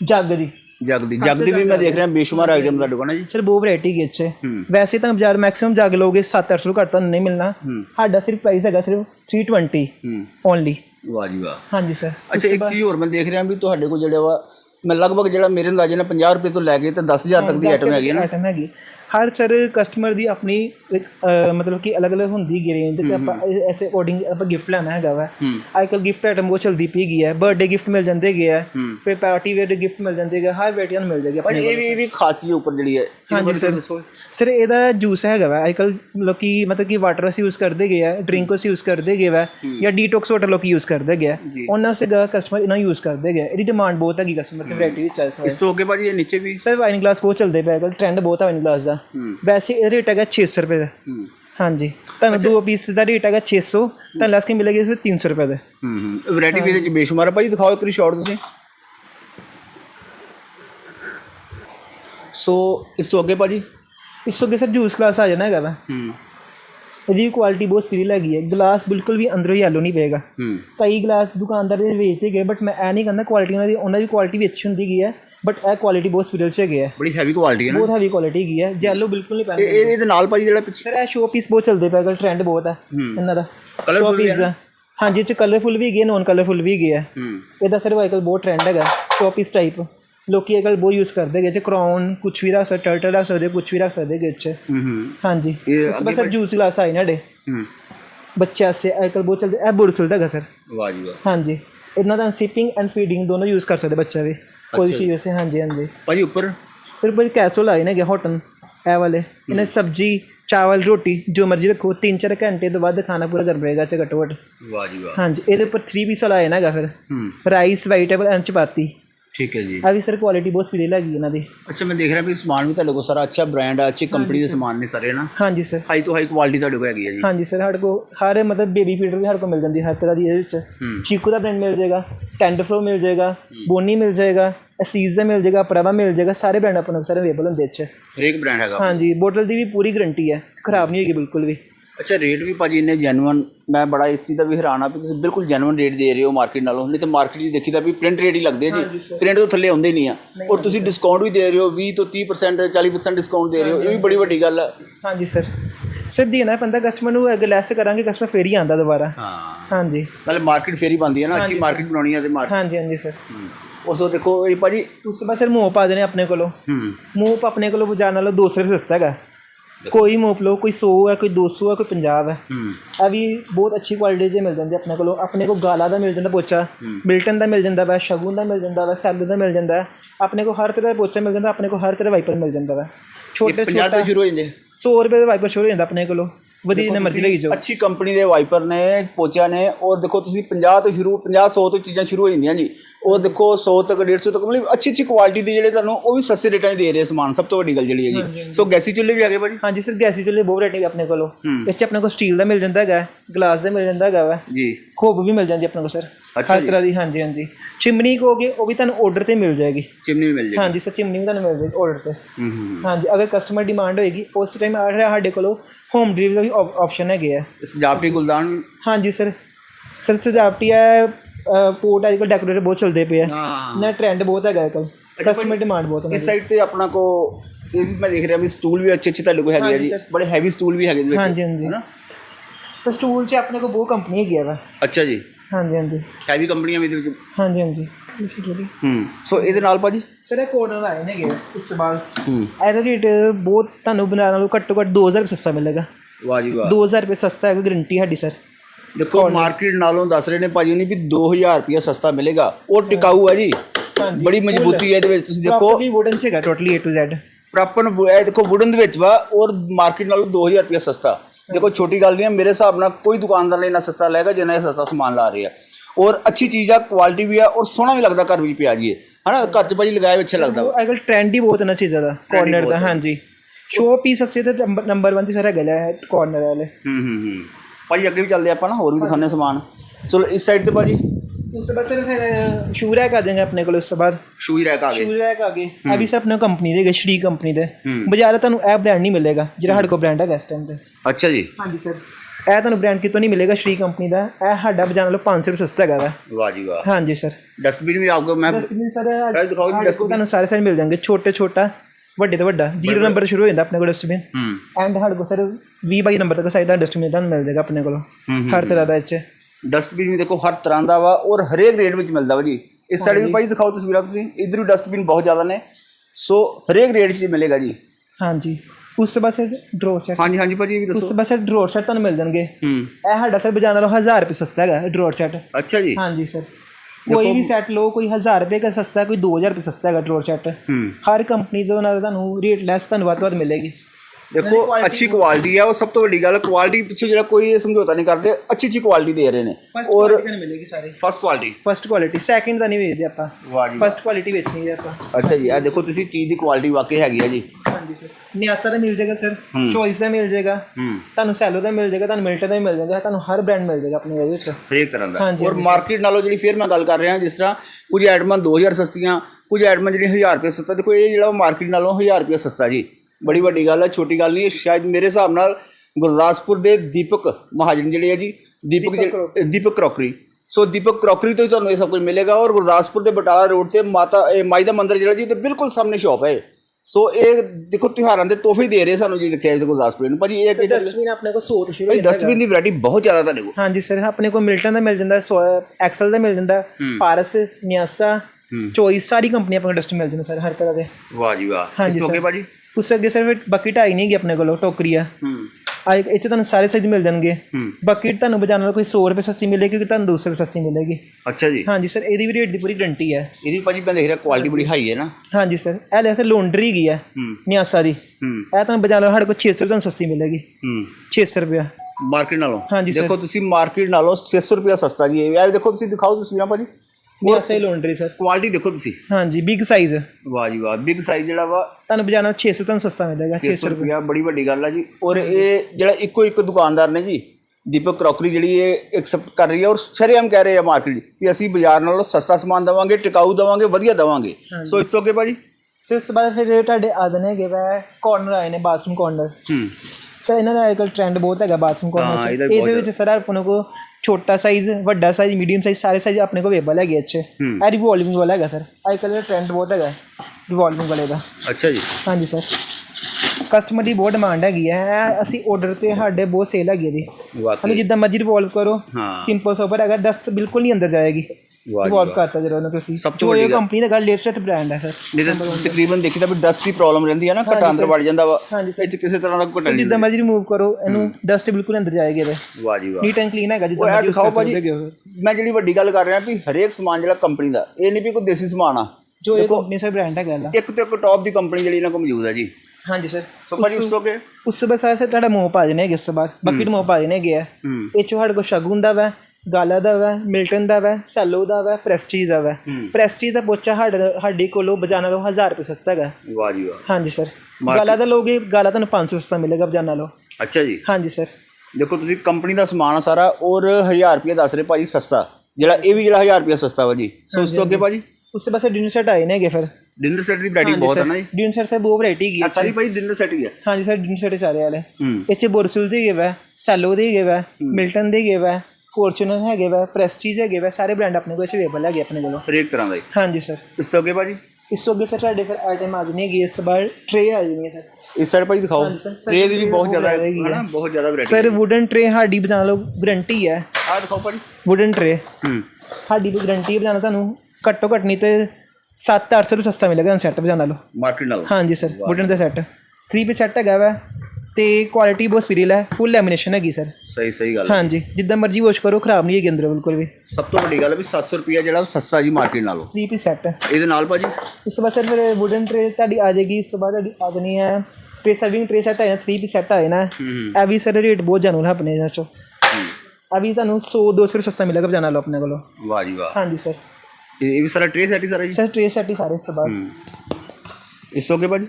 ਜੱਗ ਦੀ। ਜਗਦੀ ਜਗਦੀ ਵੀ ਮੈਂ ਦੇਖ ਰਿਹਾ ਬੇਸ਼ੁਮਾਰ ਆਈਟਮ ਦਾ ਦੁਕਾਨ ਹੈ ਜੀ। ਸਰ ਬਹੁਤ ਵੈਰਾਈਟੀ ਇੱਥੇ। ਹੂੰ। ਵੈਸੇ ਤਾਂ ਬਾਜ਼ਾਰ ਮੈਕਸਿਮਮ ਜੱਗ ਲੋਗੇ 7-800 ਘੱਟ ਤੁਹਾਨੂੰ ਨਹੀਂ ਮਿਲਣਾ। ਸਾਡਾ ਸਿਰਫ ਪ੍ਰਾਈਸ ਹੈਗਾ ਸਿਰਫ 320 ਹੂੰ। ਓਨਲੀ ਵਾਹ ਜੀ ਵਾਹ। ਹਾਂਜੀ ਸਰ ਅੱਛਾ ਇੱਕ ਚੀਜ਼ ਹੋਰ ਮੈਂ ਦੇਖ ਰਿਹਾ ਵੀ ਤੁਹਾਡੇ ਕੋਲ ਜਿਹੜਾ ਵਾ ਮੈਂ ਲਗਭਗ ਜਿਹੜਾ ਮੇਰੇ ਅੰਦਾਜ਼ੇ ਨਾਲ 50 ਰੁਪਏ ਤੋਂ ਲੈ ਕੇ ਤੇ 10000 ਤੱਕ ਦੀ ਆਈਟਮ ਹੈਗੀ ਹੈ ਨਾ। ਆਈਟਮ ਹੈਗੀ। ਹਰ ਸਰ ਕਸਟਮਰ ਦੀ ਆਪਣੀ ਮਤਲਬ ਕਿ ਅਲੱਗ-ਅਲੱਗ ਹੁੰਦੀ ਹੈ ਰੇਂਜ ਕਿ ਆਪਾਂ ਐਸੇ ਅਕੋਰਡਿੰਗ ਆਪਾਂ ਗਿਫਟ ਲੈਣਾ ਹੈਗਾ ਵਾ। ਹੂੰ। ਅੱਜਕੱਲ ਗਿਫਟ ਆਈਟਮ ਬਹੁਤ ਚਲਦੀ ਪਈ ਗਈ ਹੈ ਬਰਥਡੇ ਗਿਫਟ ਮਿਲ ਜਾਂਦੇ ਗਏ ਆ। ਫਿਰ ਪਾਰਟੀ ਵੇਅਰ ਗਿਫਟ ਮਿਲ ਜਾਂਦੇ ਹੈਗੇ ਹਰ ਵੈਰਾਈਟੀ ਨੂੰ ਮਿਲ ਜਾਏਗੀ ਆਪਣੇ ਇਹ ਵੀ ਇਹ ਵੀ ਖਾਸ ਉੱਪਰ ਜਿਹੜੀ ਹੈ ਹਾਂਜੀ ਸਰ ਸਰ ਇਹਦਾ ਜੂਸ ਹੈਗਾ ਵਾ। ਅੱਜਕੱਲ ਲੋਕੀ ਮਤਲਬ ਕਿ ਵਾਟਰ ਅਸੀਂ ਯੂਜ਼ ਕਰਦੇ ਗਏ ਆ ਡਰਿੰਕ ਅਸੀਂ ਯੂਜ਼ ਕਰਦੇ ਗਏ ਵਾ ਜਾਂ ਡੀਟੌਕਸ ਵਾਟਰ ਲੋਕੀ ਯੂਜ਼ ਕਰਦੇ ਗਏ ਉਹਨਾਂ ਸੇ ਕਸਟਮਰ ਇਹਨਾਂ ਯੂਜ਼ ਕਰਦੇ ਗਏ ਇਹਦੀ ਡਿਮਾਂਡ ਬਹੁਤ ਹੈਗੀ ਕਸਟਮਰ ਦੀ ਵੈਰਾਈਟੀ ਚੱਲ ਇਸ ਤੋਂ ਅੱਗੇ ਭਾਜੀ ਇਹ ਨੀਚੇ ਵੀ ਸਰ ਵਾਈਨ ਗਲਾਸ ਬਹੁਤ ਚੱਲਦੇ ਪਏ ਅੱਜਕੱਲ ਟ੍ਰੈਂਡ ਬਹੁਤ ਹੈ ਵਾਈਨ ਗਲਾਸ ਦਾ। ਹੂੰ। ਵੈਸੇ ਇਹ ਰੇਟ ਹੈਗਾ 600 ਰੁਪਏ ਦਾ। ਹਾਂਜੀ। ਤੁਹਾਨੂੰ ਦੋ ਪੀਸ ਦਾ ਰੇਟ ਹੈਗਾ 600 ਤਾਂ ਲੈਸ ਕੇ ਮਿਲੇਗੀ ਇਸ ਵਿੱਚ 300 ਰੁਪਏ ਦੇ। ਹੂੰ ਹੂੰ। ਵੈਰਾਈਟੀ ਵੀ ਇਹਦੇ ਬੇਸ਼ੁਮਾਰ ਹੈ ਭਾਜੀ ਦਿਖਾਓ ਇੱਕ ਸ਼ਾਰਟ ਤੁਸੀਂ। ਸੋ ਇਸ ਤੋਂ ਅੱਗੇ ਭਾਜੀ? ਇਸ ਤੋਂ ਅੱਗੇ ਸਰ ਜੂਸ ਗਲਾਸ ਆ ਜਾਣਾ ਹੈਗਾ ਵਾ। ਹੂੰ। ਇਹਦੀ ਕੁਆਲਿਟੀ ਬਹੁਤ ਸਪੀਰੀ ਹੈਗੀ ਹੈ। ਗਲਾਸ ਬਿਲਕੁਲ ਵੀ ਅੰਦਰੋਂ ਯੈਲੋ ਨਹੀਂ ਪਏਗਾ। ਕਈ ਗਲਾਸ ਦੁਕਾਨਦਾਰ ਦੇ ਵੇਚਦੇ ਗਏ ਬਟ ਮੈਂ ਇਹ ਨਹੀਂ ਕਹਿੰਦਾ ਕੁਆਲਿਟੀ ਉਹਨਾਂ ਦੀ ਉਹਨਾਂ ਦੀ ਕੁਆਲਿਟੀ ਵੀ ਅੱਛੀ ਹੁੰਦੀ ਗਈ ਹੈ। ਬਟ ਇਹ ਕੁਆਲਿਟੀ ਬਹੁਤ ਸਪੀਰੀਅਰ ਚ ਹੈਗੀ ਹੈ। ਬੜੀ ਹੈਵੀ ਕੁਆਲਿਟੀ ਹੈ ਨਾ। ਬਹੁਤ ਹੈਵੀ ਕੁਆਲਿਟੀ ਹੈਗੀ ਹੈ। ਜੈਲੋ ਬਿਲਕੁਲ ਨਹੀਂ ਇਹ ਪੈਂਦਾ। ਇਹ- ਇਹਦੇ ਨਾਲ ਭਾਜੀ ਜਿਹੜਾ ਪਿੱਛੇ ਸਰ ਇਹ ਸ਼ੋ ਪੀਸ ਬਹੁਤ ਚੱਲਦੇ ਪਏ ਟ੍ਰੈਂਡ ਬਹੁਤ ਹੈ ਇਹਨਾਂ ਦਾ। ਹੈ ਦਾ ਹਾਂਜੀ ਇਹ ਚ ਕਲਰਫੁਲ ਵੀ ਹੈਗੇ ਨੋਨ ਕਲਰਫੁਲ ਵੀ ਹੈਗੇ ਹੂੰ। ਇਹਦਾ ਸਰ ਵਾਈਕਲ ਬਹੁਤ ਟ੍ਰੈਂਡ ਹੈਗਾ ਸ਼ੋਪੀਸ ਟਾਈਪ ਲੋਕੀ ਅੱਜਕੱਲ ਬਹੁਤ ਯੂਜ਼ ਕਰਦੇ ਹੈਗੇ ਚ ਕਰਾਉਨ ਕੁਝ ਵੀ ਰੱਖ ਸਕਦੇ ਟਰਟਲ ਰੱਖ ਸਕਦੇ ਕੁਝ ਵੀ ਰੱਖ ਸਕਦੇ ਹੈਗੇ ਚ। ਹਾਂਜੀ। ਇਹ ਸਰ ਜੂਸ ਗਲਾਸ ਆਏ ਨਾਡੇ ਹੂੰ। ਬੱਚੇ ਵਾਸਤੇ ਅੱਜਕੱਲ ਬਹੁਤ ਚੱਲਦੇ ਇਹ ਬੁਰਸੁਲ ਦਾ ਹੈਗਾ ਸਰ। ਵਾਹ ਜੀ ਵਾਹ। ਹਾਂਜੀ। ਇਹਨਾਂ ਦਾ ਸਿਪਿੰਗ ਐਂਡ ਫੀਡਿੰਗ ਦੋਨੋਂ ਯੂਜ਼ ਕਰ ਸਕਦੇ ਬੱਚਾ ਵੀ। ਕੋਈ ਚੀਜ਼ ਵੈਸੇ ਹਾਂਜੀ ਹਾਂਜੀ। ਭਾਜੀ ਉੱਪਰ? ਸਿਰਫ ਭਾਈ ਕੈਸਰੋਲ ਆਏ ਨੇ ਹੋਟਨ ਇਹ ਵਾਲੇ। ਇਹਨੇ ਸਬਜੀ ਚਾਵਲ ਰੋਟੀ ਜੋ ਮਰਜ਼ੀ ਰੱਖੋ 3-4 ਘੰਟੇ ਤੋਂ ਬਾਅਦ ਖਾਣਾ ਪੂਰਾ ਕਰ ਪਏਗਾ ਚ ਘੱਟੋ ਘੱਟ। ਵਾਹ ਜੀ ਵਾਹ। ਹਾਂਜੀ ਇਹਦੇ ਉੱਪਰ 3 ਪੀਸ ਵਾਲਾ ਆਇਆ ਨਾ ਹੈਗਾ ਫਿਰ। Rice vegetable and chapati. ਠੀਕ ਹੈ ਜੀ। ਆ ਵੀ ਸਰ ਕੁਆਲਿਟੀ ਬਹੁਤ ਸਪੀਡੀ ਲੱਗੀ ਇਹਨਾਂ ਦੀ। ਅੱਛਾ ਮੈਂ ਦੇਖ ਰਿਹਾ ਵੀ ਸਮਾਨ ਵੀ ਤੁਹਾਡੇ ਕੋਲ ਸਾਰਾ ਅੱਛਾ ਬ੍ਰਾਂਡ ਆ ਅੱਛੀ ਕੰਪਨੀ ਦੇ ਸਮਾਨ ਨੇ ਸਾਰੇ ਨਾ ਹਾਂਜੀ ਸਰ। ਹਾਈ ਤੋਂ ਹਾਈ ਕੁਆਲਿਟੀ ਤੁਹਾਡੇ ਕੋਲ ਹੈਗੀ ਹੈ ਜੀ। ਹਾਂਜੀ ਸਰ ਸਾਡੇ ਕੋਲ ਹਰ ਮਤਲਬ ਬੇਬੀ ਫੀਡਰ ਵੀ ਸਾਡੇ ਕੋਲ ਮਿਲ ਜਾਂਦੀ ਹੈ ਹਰ ਤਰ੍ਹਾਂ ਦੀ ਇਹਦੇ ਵਿੱਚ। ਚੀਕੂ ਦਾ ਬ੍ਰਾਂਡ ਮਿਲ ਜਾਏਗਾ ਟੈਂਡਰ ਫਲੋ ਮਿਲ ਜਾਏਗਾ ਬੋਨੀ ਮਿਲ ਜਾਏਗਾ ਅਸੀਜ਼ ਦਾ ਮਿਲ ਜਾਏਗਾ ਪ੍ਰਭਾ ਮਿਲ ਜਾਏਗਾ ਸਾਰੇ ਬ੍ਰਾਂਡ ਆਪਣੇ ਕੋਲ ਸਾਰੇ ਅਵੇਲੇਬਲ ਹੁੰਦੇ ਇੱਥੇ। ਹਰੇਕ ਬ੍ਰਾਂਡ ਹੈਗਾ। ਹਾਂਜੀ ਬੋਟਲ ਦੀ ਵੀ ਪੂਰੀ ਗਾਰੰਟੀ ਹੈ ਖਰਾਬ ਨਹੀਂ ਹੋਏਗੀ ਬਿਲਕੁਲ ਵੀ। ਅੱਛਾ ਰੇਟ ਵੀ ਭਾਜੀ ਇੰਨੇ ਜੈਨੂਅਨ ਮੈਂ ਬੜਾ ਇਸ ਚੀਜ਼ ਦਾ ਵੀ ਹੈਰਾਨ ਆ ਵੀ ਤੁਸੀਂ ਬਿਲਕੁਲ ਜੈਨੂਅਨ ਰੇਟ ਦੇ ਰਹੇ ਹੋ ਮਾਰਕੀਟ ਨਾਲੋਂ। ਨਹੀਂ ਤਾਂ ਮਾਰਕੀਟ 'ਚ ਦੇਖੀ ਤਾਂ ਵੀ ਪ੍ਰਿੰਟ ਰੇਟ ਹੀ ਲੱਗਦੇ ਆ ਜੀ। ਪ੍ਰਿੰਟ ਤੋਂ ਥੱਲੇ ਆਉਂਦੇ ਹੀ ਨਹੀਂ ਆ। ਔਰ ਤੁਸੀਂ ਡਿਸਕਾਊਂਟ ਵੀ ਦੇ ਰਹੇ ਹੋ 20 ਤੋਂ 30% 40% ਡਿਸਕਾਊਂਟ ਦੇ ਰਹੇ ਹੋ। ਇਹ ਵੀ ਬੜੀ ਵੱਡੀ ਗੱਲ ਆ। ਹਾਂਜੀ ਸਰ ਸਰ ਦੇਣਾ ਪੈਂਦਾ ਕਸਟਮਰ ਨੂੰ ਅਗਰ ਲੈਸ ਕਰਾਂਗੇ ਕਸਟਮਰ ਫੇਰ ਹੀ ਆਂਦਾ ਦੁਬਾਰਾ। ਹਾਂ। ਹਾਂਜੀ। ਨਾਲੇ ਮਾਰਕੀਟ ਫੇਰ ਹੀ ਬਣਦੀ ਹੈ ਨਾ ਅੱਛੀ ਮਾਰਕੀਟ ਬਣਾਉਣੀ ਹੈ ਤੇ ਮਾਰਕੀਟ ਹਾਂਜੀ ਹਾਂਜੀ ਸਰ ਉਸ ਦੇਖੋ ਇਹ ਭਾਜੀ ਉਸ ਤੋਂ ਬਾਅਦ ਸਰ ਮੋਪ ਆ ਜਾਣੇ ਆਪਣੇ ਕੋਲੋਂ। ਹੂੰ। ਮੋਪ ਆਪਣੇ ਕੋਲੋਂ ਬਾਜ਼ਾਰ ਨਾਲੋਂ 200 ਰੁਪਏ ਸਸਤਾ ਹੈਗਾ। ਕੋਈ ਮੋਪ ਲਓ ਕੋਈ 100 ਹੈ ਕੋਈ 200 ਹੈ ਕੋਈ 50 ਹੈ। ਇਹ ਵੀ ਬਹੁਤ ਅੱਛੀ ਕੁਆਲਿਟੀ ਦੇ ਮਿਲ ਜਾਂਦੇ ਆਪਣੇ ਕੋਲੋਂ। ਆਪਣੇ ਕੋਲ ਗਾਲਾ ਦਾ ਮਿਲ ਜਾਂਦਾ ਪੋਚਾ ਮਿਲਟਨ ਦਾ ਮਿਲ ਜਾਂਦਾ ਵਾ ਸ਼ਗੁਨ ਦਾ ਮਿਲ ਜਾਂਦਾ ਵਾ ਸੈਲੂ ਦਾ ਮਿਲ ਜਾਂਦਾ। ਆਪਣੇ ਕੋਲ ਹਰ ਤਰ੍ਹਾਂ ਦਾ ਪੋਚਾ ਮਿਲ ਜਾਂਦਾ ਆਪਣੇ ਕੋਲ ਹਰ ਤਰ੍ਹਾਂ ਦਾ ਵਾਈਪਰ ਮਿਲ ਜਾਂਦਾ ਵਾ। ਛੋਟੇ 50 ਤੋਂ ਸ਼ੁਰੂ ਹੋ ਜਾਂਦੇ 100 ਰੁਪਏ ਦਾ ਵਾਈਪਰ ਸ਼ੁਰੂ ਹੋ ਜਾਂਦਾ ਆਪਣੇ ਕੋਲੋਂ। ਵਧੀਆ ਜਿੰਨਾ ਮਰਜ਼ੀ ਲਈ ਜਾਓ। ਅੱਛੀ ਕੰਪਨੀ ਦੇ ਵਾਈਪਰ ਨੇ ਪੋਚਾ ਨੇ ਔਰ ਦੇਖੋ ਤੁਸੀਂ 50 ਤੋਂ ਸ਼ੁਰੂ 50 100 ਤੋਂ ਚੀਜ਼ਾਂ ਸ਼ੁਰੂ ਹੋ ਜਾਂਦੀਆਂ ਜੀ। ਉਹ ਦੇਖੋ 100 ਤੱਕ 150 ਤੱਕ ਮਤਲਬ ਅੱਛੀ ਅੱਛੀ ਕੁਆਲਿਟੀ ਦੇ ਜਿਹੜੇ ਤੁਹਾਨੂੰ ਉਹ ਵੀ ਸਸਤੇ ਰੇਟਾਂ 'ਚ ਦੇ ਰਹੇ ਸਮਾਨ। ਸਭ ਤੋਂ ਵੱਡੀ ਗੱਲ ਜਿਹੜੀ ਹੈ ਜੀ ਸੋ ਗੈਸੀ ਚੁੱਲ੍ਹੇ ਵੀ ਹੈਗੇ ਭਾਜੀ? ਹਾਂਜੀ ਸਰ ਗੈਸੀ ਚੁੱਲ੍ਹੇ ਬਹੁਤ ਵੈਰਾਈਟੀ ਆਪਣੇ ਕੋਲੋਂ। 'ਚ ਆਪਣੇ ਕੋਲ ਸਟੀਲ ਦਾ ਮਿਲ ਜਾਂਦਾ ਹੈਗਾ ਗਲਾਸ ਦਾ ਮਿਲ ਜਾਂਦਾ ਹੈਗਾ ਵਾ। ਜੀ। ਖੋਬ ਵੀ ਮਿਲ ਜਾਂਦੀ ਆਪਣੇ ਕੋਲ ਸਰ ਹਰ ਤਰ੍ਹਾਂ ਦੀ ਹਾਂਜੀ ਹਾਂਜੀ। ਚਿਮਨੀ ਕਹੋਗੇ ਉਹ ਵੀ ਤੁਹਾਨੂੰ ਆਰਡਰ ਤੇ ਮਿਲ ਜਾਏਗੀ। ਚਿਮਨੀ ਵੀ ਮਿਲ ਜਾਏਗੀ। ਹਾਂਜੀ ਸਰ ਚਿਮਨੀ ਵੀ ਤੁਹਾਨੂੰ ਮਿਲ ਜਾਏਗੀ ਆਰਡਰ ਤੇ। ਹਾਂਜੀ ਅਗਰ ਕਸਟਮਰ ਡਿਮਾਂਡ ਹੋਏਗੀ ਉਸ ਟਾਈਮ ਆ ਰਿਹਾ ਸਾਡੇ ਕੋਲੋਂ ਹੋਮ ਡਿਲੀਵਰੀ ਦਾ ਵੀ ਆਪਸ਼ਨ ਹੈਗੇ ਆ। ਸਜਾਵਟੀ ਗੁਲਦਾਨ? ਹਾਂਜੀ ਸਰ। ਸਰ ਸਜਾਵਟੀ ਹੈ ਪੋਰਟ ਅੱਜ ਕੱਲ੍ਹ ਡੈਕੋਰੇਟਰ ਬਹੁਤ ਚੱਲਦੇ ਪਏ ਆ। ਹਾਂ ਨਾ ਟ੍ਰੈਂਡ ਬਹੁਤ ਹੈਗਾ ਅੱਜ ਕੱਲ੍ਹ ਕਸਟਮਰ ਡਿਮਾਂਡ ਬਹੁਤ ਹੈ। ਇਸ ਸਾਈਡ ਤੇ ਆਪਣਾ ਕੋ ਇਹ ਵੀ ਮੈਂ ਦੇਖ ਰਿਹਾ ਵੀ ਸਟੂਲ ਵੀ ਅੱਛੇ ਅੱਛੇ ਤੁਹਾਡੇ ਕੋਲ ਹੈਗੇ ਆ ਹਾਂਜੀ ਜੀ। ਬੜੇ ਹੈਵੀ ਸਟੂਲ ਵੀ ਹੈਗੇ ਜੀ ਵਿੱਚ। ਹਾਂਜੀ ਹਾਂਜੀ। ਹੈਨਾ? ਸਟੂਲ 'ਚ ਆਪਣੇ ਕੋਲ ਬਹੁਤ ਕੰਪਨੀ ਹੈਗੀ ਆ ਵਾ। ਅੱਛਾ ਜੀ। ਹਾਂਜੀ ਹਾਂਜੀ। ਹੈਵੀ ਕੰਪਨੀਆਂ ਵੀ ਇਹਦੇ ਵਿੱਚ। ਹਾਂਜੀ ਹਾਂਜੀ। ਹੂੰ। ਸੋ ਇਹਦੇ ਨਾਲ ਭਾਜੀ? ਸਰ ਇਹ ਕੋਡਰ ਆਏ ਨੇਗੇ ਇਸ ਤੋਂ ਬਾਅਦ ਹੂੰ। ਇਹਦਾ ਰੇਟ ਬਹੁਤ ਤੁਹਾਨੂੰ ਬਣਾ ਨਾਲੋਂ ਘੱਟੋ ਘੱਟ 2000 ਰੁਪਏ ਸਸਤਾ ਮਿਲੇਗਾ। ਵਾਹ ਜੀ ਵਾਹ। 2000 ਰੁਪਏ ਸਸਤਾ ਹੈਗਾ ਗਾਰੰਟੀ ਸਾਡੀ ਸਰ ਦੇਖੋ ਮਾਰਕੀਟ ਨਾਲੋਂ ਦੱਸ ਰਹੇ ਨੇ ਭਾਜੀ ਨਹੀਂ ਵੀ 2000 ਰੁਪਏ ਸਸਤਾ ਮਿਲੇਗਾ। ਉਹ ਟਿਕਾਊ ਹੈ ਜੀ। ਹਾਂਜੀ। ਬੜੀ ਮਜ਼ਬੂਤੀ ਹੈ ਇਹਦੇ ਵਿੱਚ। ਤੁਸੀਂ ਦੇਖੋ। ਪ੍ਰੋਪਰਲੀ ਵੁਡਨ ਚ ਹੈਗਾ totally A to Z proper ਇਹ ਦੇਖੋ ਵੁਡਨ ਦੇ ਵਿੱਚ ਵਾ ਔਰ ਮਾਰਕੀਟ ਨਾਲੋਂ 2000 ਰੁਪਏ ਸਸਤਾ। ਦੇਖੋ ਛੋਟੀ ਗੱਲ ਨਹੀਂ ਹੈ ਮੇਰੇ ਹਿਸਾਬ ਨਾਲ ਕੋਈ ਦੁਕਾਨਦਾਰ ਨੇ ਇੰਨਾ ਸਸਤਾ ਲਏਗਾ ਜਿੰਨਾ ਇਹ ਸਸਤਾ ਸਮਾਨ ਲਾ ਰਹੇ ਆ ਔਰ ਅੱਛੀ ਚੀਜ਼ ਆ ਕੁਆਲਿਟੀ ਵੀ ਆ ਔਰ ਸੋਹਣਾ ਵੀ ਲੱਗਦਾ ਘਰ ਵਿੱਚ ਪਿਆ ਜੀ ਹਨਾ ਘਰ 'ਚ ਭਾਜੀ ਲਗਾਏ ਵੀ ਅੱਛਾ ਲੱਗਦਾ ਵਾ। ਅੱਜ ਕੱਲ ਟ੍ਰੈਂਡ ਹੀ ਬਹੁਤ ਹੈ ਨਾ ਚੀਜ਼ਾਂ ਦਾ ਕਾਰਨਰ ਦਾ ਹਾਂਜੀ। ਸ਼ੋ ਪੀਸ ਅਸੇ ਤੇ ਨੰਬਰ 1 ਤੇ ਸਾਰਾ ਹੈਗਾ ਹੈ ਕਾਰਨਰ ਵਾਲੇ। ਹੂੰ ਹੂੰ ਹੂੰ। ਭਾਜੀ ਅੱਗੇ ਵੀ ਚੱਲਦੇ ਆਪਾਂ ਨਾ ਹੋਰ ਵੀ ਦਿਖਾਉਂਦੇ ਸਮਾਨ। ਚਲੋ ਇਸ ਸਾਈਡ ਤੇ ਭਾਜੀ। ਉਸ ਤੋਂ ਬਾਅਦ ਸਰ ਫਿਰ ਸ਼ੂ ਰੈਕ ਆ ਜਾਏਗਾ ਆਪਣੇ ਕੋਲ ਉਸ ਤੋਂ ਬਾਅਦ। ਸ਼ੂ ਹੀ ਆ ਗਏ। ਸ਼ੂ ਰੈਕ ਆ ਗਏ। ਇਹ ਵੀ ਸਰ ਆਪਣੇ ਕੰਪਨੀ ਦੇ ਹੈਗੇ ਸ਼੍ਰੀ ਕੰਪਨੀ ਦੇ। ਹੂੰ। ਬਾਜ਼ਾਰ ਤੁਹਾਨੂੰ ਇਹ ਬ੍ਰਾਂਡ ਨਹੀਂ ਮਿਲੇਗਾ ਜਿਹੜਾ ਸਾਡੇ ਕੋਲ ਬ੍ਰਾਂਡ ਹੈਗਾ ਇਸ ਟਾਈਮ ਤੇ। ਅੱਛਾ ਜੀ। ਹਾਂਜੀ ਸਰ ਇਹ ਤੁਹਾਨੂੰ ਬ੍ਰਾਂਡ ਕਿਤੋਂ ਨਹੀਂ ਮਿਲੇਗਾ ਸ਼੍ਰੀ ਕੰਪਨੀ ਦਾ। ਇਹ ਸਾਡਾ ਬਾਜ਼ਾਰ ਨਾਲੋਂ 500 ਰੁਪਏ ਸਸਤਾ ਹੈਗਾ ਵਾ। ਵਾਹ ਜੀ ਵਾਹ। ਹਾਂਜੀ ਸਰ ਡਸਟਬਿਨ ਵੀ ਆਪਕੋ ਮੈਂ ਡਸਟਬਿਨ ਸਰ ਪਹਿਲੇ ਦਿਖਾਓ ਜੀ ਕੋਲ ਤੁਹਾਨੂੰ ਸਾਰੇ ਸਾਰੇ ਮਿਲ ਜਾਣਗੇ ਛੋਟੇ ਛੋਟਾ ਵੱਡੇ ਤੋਂ ਵੱਡਾ। ਜ਼ੀਰੋ ਨੰਬਰ ਸ਼ੁਰੂ ਹੋ ਜਾਂਦਾ ਆਪਣੇ ਕੋਲ ਡਸਟਬਿਨ ਐਂਡ ਸਾਡੇ ਕੋਲ ਸਰ 20 ਬਾਈ ਨੰਬਰ ਤੱਕ ਸਾਈਡ ਦਾ ਡਸਟਬਿਨ ਤੁਹਾਨੂੰ ਮਿਲ ਜਾਏਗਾ ਆਪਣੇ ਕੋਲੋਂ। ਹਰ ਤਰ੍ਹਾਂ ਦਾ ਇਹ 'ਚ ਡਸਟਬਿਨ ਵੀ ਦੇਖੋ ਹਰ ਤਰ੍ਹਾਂ ਦਾ ਵਾ ਔਰ ਹਰੇਕ ਰੇਟ ਵਿੱਚ ਮਿਲਦਾ ਵਾ ਜੀ। ਇਸ ਸਾਈਡ ਵੀ ਭਾਈ ਦਿਖਾਓ ਤਸਵੀਰਾਂ ਤੁਸੀਂ। ਇਧਰ ਵੀ ਡਸਟਬਿਨ ਬਹੁਤ ਜ਼ਿਆਦਾ ਨੇ। ਸੋ ਹਰੇਕ ਰੇਟ 'ਚ ਮਿਲੇਗਾ ਜੀ। ਹਾਂਜੀ। ਉਸ ਤੋਂ ਬਾਅਦ ਸਰ ਡਰੋਰ ਸੈਟ ਹਾਂਜੀ ਹਾਂਜੀ ਭਾਜੀ ਇਹ ਵੀ ਉਸ ਦੱਸੋ ਤੋਂ ਬਾਅਦ ਸਰ ਡਰੋਰ ਸੈਟ ਤੁਹਾਨੂੰ ਮਿਲ ਜਾਣਗੇ। ਹੂੰ। ਇਹ ਸਾਡਾ ਸਰ ਬਾਜ਼ਾਰ ਨਾਲੋਂ 1000 ਰੁਪਏ ਸਸਤਾ ਹੈਗਾ ਡਰੋਰ ਸੈਟ ਅੱਛਾ ਜੀ। ਹਾਂਜੀ ਸਰ। ਕੋਈ ਵੀ ਸੈਟ ਲਓ ਕੋਈ 1000 ਰੁਪਏ ਦਾ ਸਸਤਾ ਕੋਈ 2000 ਰੁਪਏ ਸਸਤਾ ਹੈਗਾ ਡਰੋਰ ਸੈਟ ਹੂੰ। ਹਰ ਕੰਪਨੀ ਤੋਂ ਨਾਲ ਤੁਹਾਨੂੰ ਰੇਟ ਲੈਸ ਤੁਹਾਨੂੰ ਵੱਧ ਤੋਂ ਵੱਧ ਮਿਲੇਗੀ। ਦੇਖੋ ਅੱਛੀ ਕੁਆਲਿਟੀ ਆ ਉਹ ਸਭ ਤੋਂ ਵੱਡੀ ਗੱਲ ਕੁਆਲਿਟੀ ਪਿੱਛੇ ਜਿਹੜਾ ਕੋਈ ਇਹ ਸਮਝੌਤਾ ਨਹੀਂ ਕਰਦੇ ਅੱਛੀ ਅੱਛੀ ਕੁਆਲਿਟੀ ਦੇ ਰਹੇ ਨੇ। ਫਸਟ ਔਰ ਕੁਆਲਿਟੀ ਮਿਲੇਗੀ ਸਾਰੇ। First quality first quality second ਦਾ ਨਹੀਂ ਵੇਚਦੇ ਆਪਾਂ। ਵਾਹ ਜੀ ਫਸਟ ਕੁਆਲਿਟੀ ਵੇਚਣੀ ਹੈ ਆਪਾਂ। ਅੱਛਾ ਜੀ ਇਹ ਦੇਖੋ ਤੁਸੀਂ ਚੀਜ਼ ਦੀ ਕੁਆਲਿਟੀ ਵਾਕਈ ਹੈਗੀ ਆ ਜੀ। ਹਾਂਜੀ ਸਰ ਨਿਆਸਾ ਦਾ ਮਿਲ ਜਾਏਗਾ ਸਰ। ਚੋਇਸ ਦਾ ਮਿਲ ਜਾਏਗਾ। ਤੁਹਾਨੂੰ ਸੈਲੋ ਦਾ ਮਿਲ ਜਾਏਗਾ ਤੁਹਾਨੂੰ ਮਿਲਟਨ ਦਾ ਵੀ ਮਿਲ ਜਾਏਗਾ ਤੁਹਾਨੂੰ ਹਰ ਬ੍ਰਾਂਡ ਮਿਲ ਜਾਏਗਾ ਆਪਣੇ ਇਹਦੇ ਵਿੱਚ। ਹਰੇਕ ਤਰ੍ਹਾਂ ਦਾ। ਹਾਂਜੀ, ਔਰ ਮਾਰਕੀਟ ਨਾਲੋਂ ਜਿਹੜੀ ਫਿਰ ਮੈਂ ਗੱਲ ਕਰ ਰਿਹਾ ਜਿਸ ਤਰ੍ਹਾਂ ਕੁਝ ਆਈਟਮਾਂ 2000 ਸਸਤੀਆਂ ਕੁਝ ਆਈਟਮਾਂ ਜਿਹੜੀਆਂ 1000 ਰੁਪਏ ਸਸਤਾ ਦੇਖੋ ਇਹ ਜਿਹੜਾ ਮਾਰਕੀਟ ਨਾਲੋਂ 1000 ਰੁਪਏ ਸਸਤਾ ਜੀ। ਬੜੀ ਵੱਡੀ ਗੱਲ ਹੈ ਛੋਟੀ ਗੱਲ ਨਹੀਂ ਹੈ ਸ਼ਾਇਦ ਮੇਰੇ ਹਿਸਾਬ ਨਾਲ ਗੁਰਦਾਸਪੁਰ ਦੇ ਦੀਪਕ ਮਹਾਜਨ ਜਿਹੜੇ ਆ ਜੀ ਦੀਪਕ ਦੀਪਕ ਜਿਹੜੇ- ਦੀਪਕ ਕਰੋਕਰੀ। ਸੋ ਦੀਪਕ ਕਰੋਕਰੀ ਤੋਂ ਹੀ ਤੁਹਾਨੂੰ ਇਹ ਸਭ ਕੁਝ ਮਿਲੇਗਾ ਔਰ ਗੁਰਦਾਸਪੁਰ ਦੇ ਬਟਾਲਾ ਰੋਡ ਤੇ ਮਾਤਾ ਇਹ ਮਾਈ ਦਾ ਮੰਦਿਰ ਜਿਹੜਾ ਜੀ ਤੇ ਬਿਲਕੁਲ ਸਾਹਮਣੇ ਸ਼ਾਪ ਹੈ ਇਹ। ਸੋ ਇਹ ਦੇਖੋ ਤਿਉਹਾਰਾਂ ਦੇ ਤੋਹਫੇ ਦੇ ਰਹੇ ਸਾਨੂੰ ਜੀ ਦੇਖਿਆ ਜੀ ਗੁਰਦਾਸਪੁਰ ਨੂੰ। ਭਾਜੀ ਇਹ ਚੱਲ ਡਸਟਬਿਨ ਆਪਣੇ ਕੋਲ 100 ਤੋਂ ਸ਼ੁਰੂ ਹੋ ਭਾਈ ਡਸਟਬਿਨ ਦੀ ਵੈਰਾਈਟੀ ਬਹੁਤ ਜ਼ਿਆਦਾ ਤੁਹਾਡੇ ਕੋਲ ਹਾਂਜੀ ਸਰ ਆਪਣੇ ਕੋਲ ਮਿਲਟਨ ਦਾ ਮਿਲ ਜਾਂਦਾ ਐਕਸਲ ਦਾ ਮਿਲ ਜਾਂਦਾ ਪਾਰਸ ਨਿਆਸਾ। ਚੋਇਸ ਸਾਰੀ ਕੰਪਨੀ ਆਪਣੇ ਡਸਟਬਿਨ ਮਿਲ ਜਾਂਦੇ ਸਰ ਹਰ ਤਰ੍ਹਾਂ ਦੇ। ਵਾਹ ਜੀ ਵਾਹ। ਇਸ ਤੋਂ ਅੱਗੇ। ਭਾਜੀ? ਉਸ ਅੱਗੇ ਸਰ ਬਾਕੀ ਢਾਈ ਨਹੀਂ ਹੈਗੀ ਆਪਣੇ ਕੋਲ ਟੋਕਰੀ ਆ ਇਹ 'ਚ ਤੁਹਾਨੂੰ ਸਾਰੇ ਸਾਈਜ਼ ਮਿਲ ਜਾਣਗੇ। ਹੂੰ। ਬਕਟ ਤੁਹਾਨੂੰ ਬਜਾਣਾ ਨਾਲ ਕੋਈ 100 ਰੁਪਏ ਸਸਤੀ ਮਿਲੇਗੀ ਕਿ ਤੁਹਾਨੂੰ 200 ਰੁਪਏ ਸਸਤੀ ਮਿਲੇਗੀ। ਅੱਛਾ ਜੀ। ਹਾਂਜੀ ਸਰ ਇਹਦੀ ਵੀ ਰੇਟ ਦੀ ਪੂਰੀ ਗਰੰਟੀ ਹੈ। ਇਹਦੀ ਭਾਜੀ ਮੈਂ ਦੇਖ ਰਿਹਾ ਕੁਆਲਿਟੀ ਬੜੀ ਹਾਈ ਹੈ ਨਾ। ਹਾਂਜੀ ਸਰ ਇਹ ਲੈ ਸਰ ਲੋਂਡਰੀ ਗਈ ਹੈ ਹੂੰ। ਨਿਆਸਾ ਦੀ। ਹੂੰ। ਇਹ ਤੁਹਾਨੂੰ ਬਜਾਣਾ ਸਾਡੇ ਕੋਲ 600 ਤੁਹਾਨੂੰ ਸਸਤੀ ਮਿਲੇਗੀ। ਹੂੰ। 600 ਰੁਪਏ। ਮਾਰਕੀਟ ਨਾਲੋਂ। ਹਾਂਜੀ ਸਰ। ਦੇਖੋ ਤੁਸੀਂ ਮਾਰਕੀਟ ਨਾਲੋਂ 600 ਰੁਪਏ ਸਸਤਾ ਜੀ ਇਹ ਇਹ ਦੇਖੋ ਤੁਸੀਂ ਦਿਖਾਓ ਤਸਵੀਰਾਂ ਭਾਜੀ। ਨਿਆਸਾ ਹੀ ਲੋਂਡਰੀ ਸਰ ਕੁਆਲਿਟੀ ਦੇਖੋ ਤੁਸੀਂ। ਹਾਂਜੀ ਬਿਗ ਸਾਈਜ਼ ਵਾਹ ਜੀ ਵਾਹ ਬਿਗ ਸਾਈਜ਼ ਜਿਹੜਾ ਵਾ ਤੁਹਾਨੂੰ ਬਜਾਣਾ 600 ਤੁਹਾਨੂੰ ਸਸਤਾ ਮਿਲੇਗਾ 600 600 ਰੁਪਿਆ ਬੜੀ ਵੱਡੀ ਗੱਲ ਹੈ ਜੀ। ਔਰ ਇਹ ਜਿਹੜਾ ਇੱਕੋ ਇੱਕ ਦੁਕਾਨਦਾਰ ਨੇ ਜੀ ਦੀਪਕ ਕਰੋਕਰੀ ਜਿਹੜੀ ਇਹ ਐਕਸੈਪਟ ਕਰ ਰਹੀ ਹੈ ਔਰ ਸ਼ਰੇਆਮ ਕਹਿ ਰਹੇ ਆ ਮਾਰਕੀਟ ਕਿ ਅਸੀਂ ਬਾਜ਼ਾਰ ਨਾਲੋਂ ਸਸਤਾ ਸਮਾਨ ਦਵਾਂਗੇ ਟਿਕਾਊ ਦਵਾਂਗੇ ਵਧੀਆ ਦਵਾਂਗੇ। ਸੋ ਇਸ ਤੋਂ ਅੱਗੇ ਭਾਜੀ? ਸਰ ਉਸ ਤੋਂ ਬਾਅਦ ਫਿਰ ਤੁਹਾਡੇ ਆਦਨੇ ਹੈਗੇ ਵਾ ਕਾਰਨਰ ਆਏ ਨੇ ਬਾਥਰੂਮ ਕਾਰਨਰ ਹੂੰ। ਸਰ ਇਹਨਾਂ ਦਾ ਅੱਜਕੱਲ ਟ੍ਰੈਂਡ ਬਹੁਤ ਹੈਗਾ ਬਾਥਰੂਮ ਕਾਰਨਰ ਇਹਦਾ ਚ ਵਿੱਚ ਸਰ ਆਪਣੇ ਕੋ ਛੋਟਾ ਸਾਈਜ਼ ਵੱਡਾ ਸਾਈਜ਼ ਮੀਡੀਅਮ ਸਾਈਜ਼ ਸਾਰੇ ਸਾਈਜ਼ ਆਪਣੇ ਕੋ ਅਵੇਲੇਬਲ ਹੈਗੇ ਅੱਛੇ। ਇਹ ਰਿਵੋਲਵਿੰਗ ਵਾਲਾ ਹੈਗਾ ਸਰ ਅੱਜਕੱਲ ਦਾ ਟ੍ਰੈਂਡ ਬਹੁਤ ਹੈਗਾ ਰਿਵੋਲਵਿੰਗ ਵਾਲੇ ਦਾ। ਅੱਛਾ ਜੀ। ਹਾਂਜੀ ਸਰ ਕਸਟਮਰ ਦੀ ਬਹੁਤ ਡਿਮਾਂਡ ਹੈਗੀ ਹੈ। ਇਹ ਅਸੀਂ ਆਰਡਰ ਤੇ ਸਾਡੇ ਬਹੁਤ ਸੇਲ ਹੈਗੀ ਹੈ ਜੀ। ਵਾਕਈ ਜਿੱਦਾਂ ਮਰਜ਼ੀ ਰਿਵੋਲਵ ਕਰੋ। ਹਾਂ। ਸਿੰਪਲ ਸੋਬਰ ਹੈਗਾ ਡਸਟ ਬਿਲਕੁਲ ਨਹੀਂ ਅੰਦਰ ਜਾਏਗੀ। ਵਾਹ। ਕਰਤਾ ਜਦੋਂ ਨਾ ਤੁਸੀਂ ਸਭ ਤੋਂ ਵੱਡੀ ਕੰਪਨੀ ਦਾ ਗੱਲ ਲੇਟੈਸਟ ਬ੍ਰਾਂਡ ਹੈ ਸਰ। ਤਕਰੀਬਨ ਦੇਖੀ ਤਾਂ ਵੀ ਡਸਟ ਦੀ ਪ੍ਰੋਬਲਮ ਰਹਿੰਦੀ ਹੈ ਨਾ ਘਟਾ ਅੰਦਰ ਵੜ ਜਾਂਦਾ ਵਾ। ਇਹ 'ਚ ਕਿਸੇ ਤਰ੍ਹਾਂ ਦਾ ਘਟਾ ਨਹੀਂ ਜਿੱਦਾਂ ਮਰਜ਼ੀ ਰਿਮੂਵ ਕਰੋ ਇਹਨੂੰ ਡਸਟ ਬਿਲਕੁਲ ਅੰਦਰ ਜਾਏਗੀ ਇਹਦੇ। ਵਾਹ ਜੀ ਵਾਹ। ਨੀਟ ਐਂਡ ਕਲੀਨ ਹੈਗਾ ਜਿੱਦਾਂ ਮਰਜ਼ੀ ਦਿਖਾਓ ਭਾਜੀ। ਮੈਂ ਜਿਹੜੀ ਵੱਡੀ ਗੱਲ ਕਰ ਰਿਹਾ ਵੀ ਹਰੇਕ ਸਮਾਨ ਜਿਹੜਾ ਕੰਪਨੀ ਦਾ ਇਹ ਨਹੀਂ ਵੀ ਕੋਈ ਦੇਸੀ ਸਮਾਨ ਆ। ਜੋ ਇਹ ਕੰਪਨੀ ਸਰ ਬ੍ਰਾਂਡ ਹੈਗਾ ਇਹਦਾ। ਇੱਕ ਤੋਂ ਇੱਕ ਟੌਪ ਦੀ ਕੰਪਨੀ ਜਿਹੜੀ ਇਹਨਾਂ ਕੋਲ ਮੌਜੂਦ ਹੈ ਜੀ। ਹਾਂਜੀ ਸਰ ਸੋ ਭਾਜੀ ਉਸ ਤੋਂ ਅੱਗੇ ਉਸ ਤੋਂ ਬਾਅਦ ਸਰ ਤੁਹਾਡਾ ਮੋਹ ਪਾ ਜਨੇ ਹੈਗੇ ਉਸ ਤੋਂ ਬਾਅਦ। ਬਕਟ ਮੋਹ ਪਾ ਜਨੇ ਹੈਗੇ ਆ। ਇਹ ਚੋਂ ਸਾਡੇ ਕੋਲ ਸ਼ਗੁਨ ਦਾ ਵਾ ਗਾਲਾ ਦਾ ਵਾ ਮਿਲਟਨ ਦਾ ਵਾ ਸੈਲੋ ਦਾ ਵਾ ਪ੍ਰੈਸਟੀਜ ਦਾ ਵਾ। ਹੂੰ। ਪ੍ਰੈਸਟੀਜ ਦਾ ਪੋਚਾ ਸਾਡੇ ਸਾਡੀ ਕੋਲੋਂ ਬਜਾਣਾ ਲੋ 1000 ਰੁਪਏ ਸਸਤਾ ਹੈਗਾ। ਵਾਹ ਜੀ ਵਾਹ। ਹਾਂਜੀ ਸਰ ਗਾਲਾ ਦਾ ਲੋਗੇ ਗਾਲਾ ਤੁਹਾਨੂੰ 500 ਸਸਤਾ ਮਿਲੇਗਾ ਬਜਾਣਾ ਲੋ ਅੱਛਾ ਜੀ। ਹਾਂਜੀ ਸਰ ਦੇਖੋ ਤੁਸੀਂ ਕੰਪਨੀ ਦਾ ਸਮਾਨ ਆ ਸਾਰਾ ਔਰ 1000 ਰੁਪਏ ਦੱਸ ਰਹੇ ਭਾਜੀ ਸਸਤਾ। ਜਿਹੜਾ ਇਹ ਵੀ ਜਿਹੜਾ 1000 ਰੁਪਏ ਸਸਤਾ ਵਾ ਜੀ। ਸੋ ਉਸ ਤੋਂ ਅੱਗੇ ਭਾਜੀ? ਉਸ ਤੋਂ ਡਿਨਰ ਸੈਟ ਆਏ ਨੇ ਹੈਗੇ ਫਿਰ। ਡਿਨਰ ਸੈਟ ਦੀ ਵੈਰਾਈਟੀ ਬਹੁਤ ਹੈ ਨਾ ਜੀ। ਡਿਨਰ ਸੈਟ ਸੇ ਬਹੁਤ ਵੈਰਾਈਟੀ ਹੈਗੀ ਆ ਹੈ ਸਾਰੀ ਭਾਜੀ ਡਿਨਰ ਸੈਟ ਹੀ ਹੈ ਹਾਂਜੀ ਸਰ ਡਿਨਰ ਸੈਟ ਸਾਰੇ ਵਾਲੇ। ਹੂੰ। ਚ ਬੋਰਸੂਲ ਦੇ ਹੈਗੇ ਵਾ ਸੈਲੋ ਦੇ ਹੈਗੇ ਵਾ ਮਿਲਟਨ ਦੇ ਹੈਗੇ ਵਾ ਫੋਰਚੂਨਰ ਹੈਗੇ ਵਾ ਪ੍ਰੈਸਟੀਜ ਹੈਗੇ ਵਾ ਸਾਰੇ ਬ੍ਰਾਂਡ ਆਪਣੇ ਕੋਲ ਅਵੇਲੇਬਲ ਹੈਗੇ ਆਪਣੇ ਕੋਲੋਂ। ਹਰੇਕ ਤਰ੍ਹਾਂ ਦਾ? ਹੀ ਹਾਂਜੀ ਸਰ ਇਸ ਤੋਂ ਅੱਗੇ ਭਾਜੀ? ਇਸ ਤੋਂ ਅੱਗੇ ਸਰ ਤੁਹਾਡੇ ਫਿਰ ਆਈਟਮ ਆ ਜਾਣੀ ਹੈਗੀ ਇਸ ਬਾਅਦ ਟਰੇ ਆ ਜਾਣੀ ਹੈ ਸਰ ਇਸ ਸਾਈਡ ਭਾਜੀ ਦਿਖਾਓ। ਹਾਂਜੀ ਟ੍ਰੇ ਦੀ ਵੀ ਬਹੁਤ ਜ਼ਿਆਦਾ ਹੈ ਹੈਗੀ ਹੈ। ਨਾ ਬਹੁਤ ਜ਼ਿਆਦਾ ਵੈਰਾਈਟੀ ਸਰ ਵੁਡਨ ਟਰੇ ਸਾਡੀ ਬਣਾ ਲਓ ਗਰੰਟੀ ਹੈ। ਆ ਦਿਖਾਓ ਭਾਜੀ। ਵੁਡਨ ਟਰੇ ਹੂੰ। ਸਾਡੀ ਵੀ ਗਰੰਟੀ ਬਜਾਣਾ ਤੁਹਾਨੂੰ। ਘੱਟੋ ਘੱਟ ਨਹੀਂ ਤੇ 7-800 ਰੁਪਏ ਸਸਤਾ ਮਿਲੇਗਾ ਸੈੱਟ ਬਜਾਣਾ ਲਓ। ਮਾਰਕੀਟ ਨਾਲ। ਹਾਂਜੀ ਸਰ ਵੁਡਨ ਦਾ ਸੈੱਟ 3 ਪੀਸ ਸੈੱਟ ਹੈਗਾ ਵਾ। ਤੇ ਕੁਆਲਿਟੀ ਬਹੁਤ ਸਪੀਰੀਅਲ ਹੈ ਫੁੱਲ ਲੈਮੀਨੇਸ਼ਨ ਹੈਗੀ ਸਰ ਸਹੀ ਸਹੀ ਗੱਲ ਹੈ। ਹਾਂਜੀ ਜਿੱਦਾਂ ਮਰਜ਼ੀ ਵਾਸ਼ ਕਰੋ ਖਰਾਬ ਨਹੀਂ ਹੈਗੀ ਅੰਦਰ ਬਿਲਕੁਲ ਵੀ। ਸਭ ਤੋਂ ਵੱਡੀ ਗੱਲ ਹੈ ਵੀ 700 ਰੁਪਏ ਜਿਹੜਾ ਉਹ ਸਸਤਾ ਜੀ ਮਾਰਕੀਟ ਨਾਲੋਂ 3 ਪੀਸ ਸੈੱਟ ਇਹਦੇ ਨਾਲ ਭਾਜੀ? ਇਸ ਤੋਂ ਬਾਅਦ ਸਰ ਫਿਰ ਵੁਡਨ ਟਰੇ ਤੁਹਾਡੀ ਆ ਜਾਏਗੀ ਇਸ ਤੋਂ ਬਾਅਦ ਤੁਹਾਡੀ ਆ ਜਾਣੀ ਹੈ ਟਰੇ ਸਰਵਿੰਗ ਟਰੇ ਸੈੱਟ ਆਇਆ 3 ਪੀਸ ਸੈੱਟ ਆਏ ਨਾ। ਹੂੰ ਇਹ ਵੀ ਸਰ ਰੇਟ ਬਹੁਤ ਜਾਨੂ ਹੈ ਆਪਣੇ ਇਹਨਾਂ ਚੋਂ। ਇਹ ਵੀ ਸਾਨੂੰ 100 200 ਰੁਪਏ ਸਸਤਾ ਮਿਲੇਗਾ ਬਜਾਣਾ ਲਓ ਆਪਣੇ ਕੋਲੋਂ। ਵਾਹ ਜੀ ਵਾਹ। ਹਾਂਜੀ ਸਰ ਇਹ ਇਹ ਵੀ ਸਾਰਾ ਟ੍ਰੇ ਸੈਟ ਹੀ ਸਾਰਾ ਜੀ? ਸਰ ਟਰੇ ਸੈੱਟ ਹੀ ਸਾਰੇ ਇਸ ਤੋਂ ਬਾਅਦ। ਹੂੰ। ਇਸ ਤੋਂ ਅੱਗੇ ਭਾਜੀ?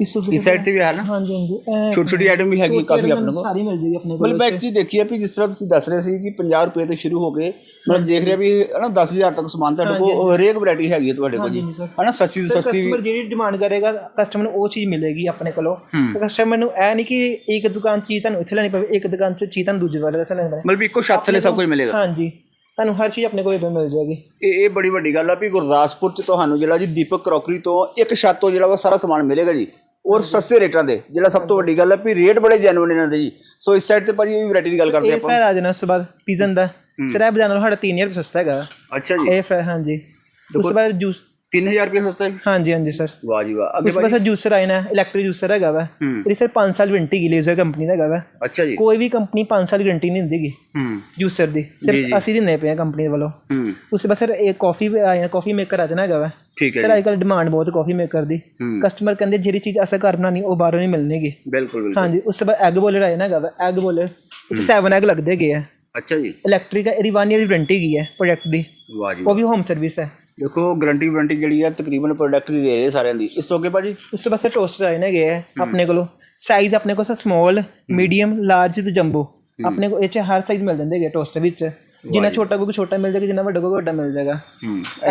ਇਸ ਤੋਂ ਇਸ ਸਾਈਡ ਤੇ ਵੀ ਹੈ ਨਾ ਹਾਂਜੀ ਹਾਂਜੀ। ਛੋਟੀ ਛੋਟੀ ਆਈਟਮ ਵੀ ਹੈਗੀ ਕਾਫੀ ਆਪਣੇ ਕੋਲ। ਸਾਰੀ ਮਿਲ ਜੇਗੀ ਆਪਣੇ ਕੋਲ ਮਤਲਬ ਇੱਕ ਚੀਜ਼ ਦੇਖੀ ਹੈ ਵੀ ਜਿਸ ਤਰ੍ਹਾਂ ਤੁਸੀਂ ਦੱਸ ਰਹੇ ਸੀ ਕਿ 50 ਰੁਪਏ ਤੋਂ ਸ਼ੁਰੂ ਹੋ ਕੇ ਮਤਲਬ ਦੇਖ ਰਿਹਾ ਵੀ ਹਨਾ 10000 ਤੱਕ ਸਮਾਨ ਤੁਹਾਡੇ ਕੋਲ ਹਰੇਕ ਵੈਰਾਈਟੀ ਹੈਗੀ ਹੈ ਤੁਹਾਡੇ ਕੋਲ ਜੀ। ਹਨਾ ਸਸਤੀ ਤੋਂ ਸਸਤੀ ਵੀ ਕਸਟਮਰ ਜਿਹੜੀ ਡਿਮਾਂਡ ਕਰੇਗਾ ਕਸਟਮਰ ਨੂੰ ਉਹ ਚੀਜ਼ ਮਿਲੇਗੀ ਆਪਣੇ ਕੋਲੋਂ। ਕਸਟਮਰ ਨੂੰ ਇਹ ਨਹੀਂ ਕਿ ਇੱਕ ਦੁਕਾਨ ਚੀਜ਼ ਤੁਹਾਨੂੰ ਇੱਥੇ ਲੈਣੀ ਪਵੇ ਇੱਕ ਦੁਕਾਨ 'ਚ ਚੀਜ਼ ਤੁਹਾਨੂੰ ਦੂਜੀ ਵਾਲੇ ਦੱਸਣ ਲੈਣੀ ਪਵੇ। ਮਤਲਬ ਇੱਕੋ ਛੱਤ ਥੱਲੇ ਸਭ ਕੁਝ ਮਿਲੇਗਾ। ਹਾਂਜੀ। ਤੁਹਾਨੂੰ ਹਰ ਚੀਜ਼ ਆਪਣੇ ਕੋਲ ਮਿਲ ਜਾਏਗੀ। ਇਹ ਇਹ ਬੜੀ ਵੱਡੀ ਗੱਲ ਆ ਵੀ ਗੁਰਦਾਸਪੁਰ ਚ ਤੁਹਾਨੂੰ ਜਿਹੜਾ ਜੀ ਦੀਪਕ ਕਰੋਕਰੀ ਤੋਂ ਇੱਕ ਛੱਤ ਤੋਂ ਜਿਹੜਾ ਵਾ ਸਾਰਾ ਸਮਾਨ ਮਿਲੇਗਾ ਜੀ। ਔਰ ਸਸਤੇ ਰੇਟਾਂ ਦੇ ਜਿਹੜਾ ਸਭ ਤੋਂ ਵੱਡੀ ਗੱਲ ਹੈ ਵੀ ਰੇਟ ਬੜੇ ਜੈਨੂਇਨ ਇਹਨਾਂ ਦੇ ਜੀ। ਸੋ ਇਸ ਸਾਈਡ ਤੇ ਭਾਜੀ ਇਹ ਵੈਰਾਈਟੀ ਦੀ ਗੱਲ ਕਰਦੇ ਇਹ ਆਪਾਂ। ਫਿਰ ਆ ਜਾਣਾ ਉਸ ਤੋਂ ਬਾਅਦ ਪੀਜ਼ਨ ਦਾ ਸਿਰਫ ਬਜਾਣਾ ਸਾਡਾ 3000 ਰੁਪਏ ਸਸਤਾ ਹੈਗਾ। ਅੱਛਾ ਜੀ। ਇਹ ਫਿਰ ਹਾਂਜੀ। ਉਸ ਤੋਂ ਬਾਅਦ ਜੂਸ 3000 ਰੁਪਏ ਸਸਤਾ ਹੈ ਹਾਂਜੀ ਹਾਂਜੀ ਸਰ। ਵਾਹ ਜੀ ਵਾਹ। ਅੱਗੇ ਉਸ ਬਾਅਦ ਜੂਸਰ ਆਇਆ ਨਾ ਇਲੈਕਟ੍ਰਿਕ ਜੂਸਰ ਹੈਗਾ ਵਾ। ਹੂੰ। ਇਹਦੀ ਸਰ 5 ਸਾਲ ਵਾਰੰਟੀ ਕੀ ਲੇਜ਼ਰ ਕੰਪਨੀ ਦਾ ਹੈਗਾ ਵਾ। ਅੱਛਾ ਜੀ। ਕੋਈ ਵੀ ਕੰਪਨੀ 5 ਸਾਲ ਗਾਰੰਟੀ ਨਹੀਂ ਦਿੰਦੀਗੀ ਹੂੰ। ਜੂਸਰ ਦੀ। ਜੀ, ਜੀ। ਸਿਰਫ ਅਸੀਂ ਦਿੰਦੇ ਪਏ ਆ ਕੰਪਨੀ ਵੱਲੋਂ। ਹੂੰ। ਉਸ ਬਾਅਦ ਸਰ ਇਹ ਕਾਫੀ ਆਇਆ ਕਾਫੀ ਮੇਕਰ ਆ ਜਾਣਾ ਹੈਗਾ ਵਾ। ਠੀਕ ਹੈ ਸਰ ਜੀ। ਅੱਜ ਕੱਲ੍ਹ ਡਿਮਾਂਡ ਬਹੁਤ ਕਾਫੀ ਮੇਕਰ ਦੀ। ਹੂੰ। ਕਸਟਮਰ ਕਹਿੰਦੇ ਜਿਹੜੀ ਚੀਜ਼ ਅਸਾਂ ਘਰ ਬਣਾਉਣੀ ਉਹ ਬਾਹਰੋਂ ਨਹੀਂ ਮਿਲਣੀਗੀ ਬਿਲਕੁਲ ਬਿਲਕੁਲ। ਹਾਂਜੀ ਉਸ ਤੋਂ ਬਾਅਦ ਐਗ ਬੋਲਰ ਆਇਆ ਨਾ ਹੈਗਾ ਵਾ। ਐਗ ਬੋਲਰ ਇਹ 7 ਐਗ ਲੱਗਦੇ ਗਏ ਆ। ਅੱਛਾ ਜੀ। ਇਲੈਕਟ੍ਰਿਕ ਇਹਦੀ 1 ਈਅਰ ਦੀ ਵਾਰੰਟੀ ਗਈ ਹੈ ਪ੍ਰੋਡਕਟ ਦੀ। ਵਾਹ ਜੀ ਉਹ ਵੀ ਹੋਮ ਸਰਵਿਸ ਹੈ। ਦੇਖੋ ਗਾਰੰਟੀ ਵਾਰੰਟੀ ਜਿਹੜੀ ਆ ਤਕਰੀਬਨ ਪ੍ਰੋਡਕਟ ਦੀ ਦੇ ਰਹੇ ਸਾਰਿਆਂ ਦੀ। ਇਸ ਤੋਂ ਅੱਗੇ ਭਾਜੀ? ਉਸ ਤੋਂ ਸਰ ਟੋਸਟਰ ਆਏ ਨੇ ਗਏ ਆਪਣੇ ਕੋਲੋਂ। ਸਾਈਜ਼ ਆਪਣੇ ਕੋਲ ਸਮਾਲ ਮੀਡੀਅਮ ਲਾਰਜ ਤੇ ਜੰਬੋ ਆਪਣੇ ਕੋਲ ਇਹ ਚ ਹਰ ਸਾਈਜ਼ ਮਿਲ ਜਾਂਦੇ ਹੈਗੇ ਟੋਸਟਰ ਵਿੱਚ। ਜਿੰਨਾ ਛੋਟਾ ਕੋਈ ਛੋਟਾ ਮਿਲ ਜਾਏਗਾ ਜਿੰਨਾ ਵੱਡਾ ਕੋਈ ਵੱਡਾ ਮਿਲ ਜਾਏਗਾ।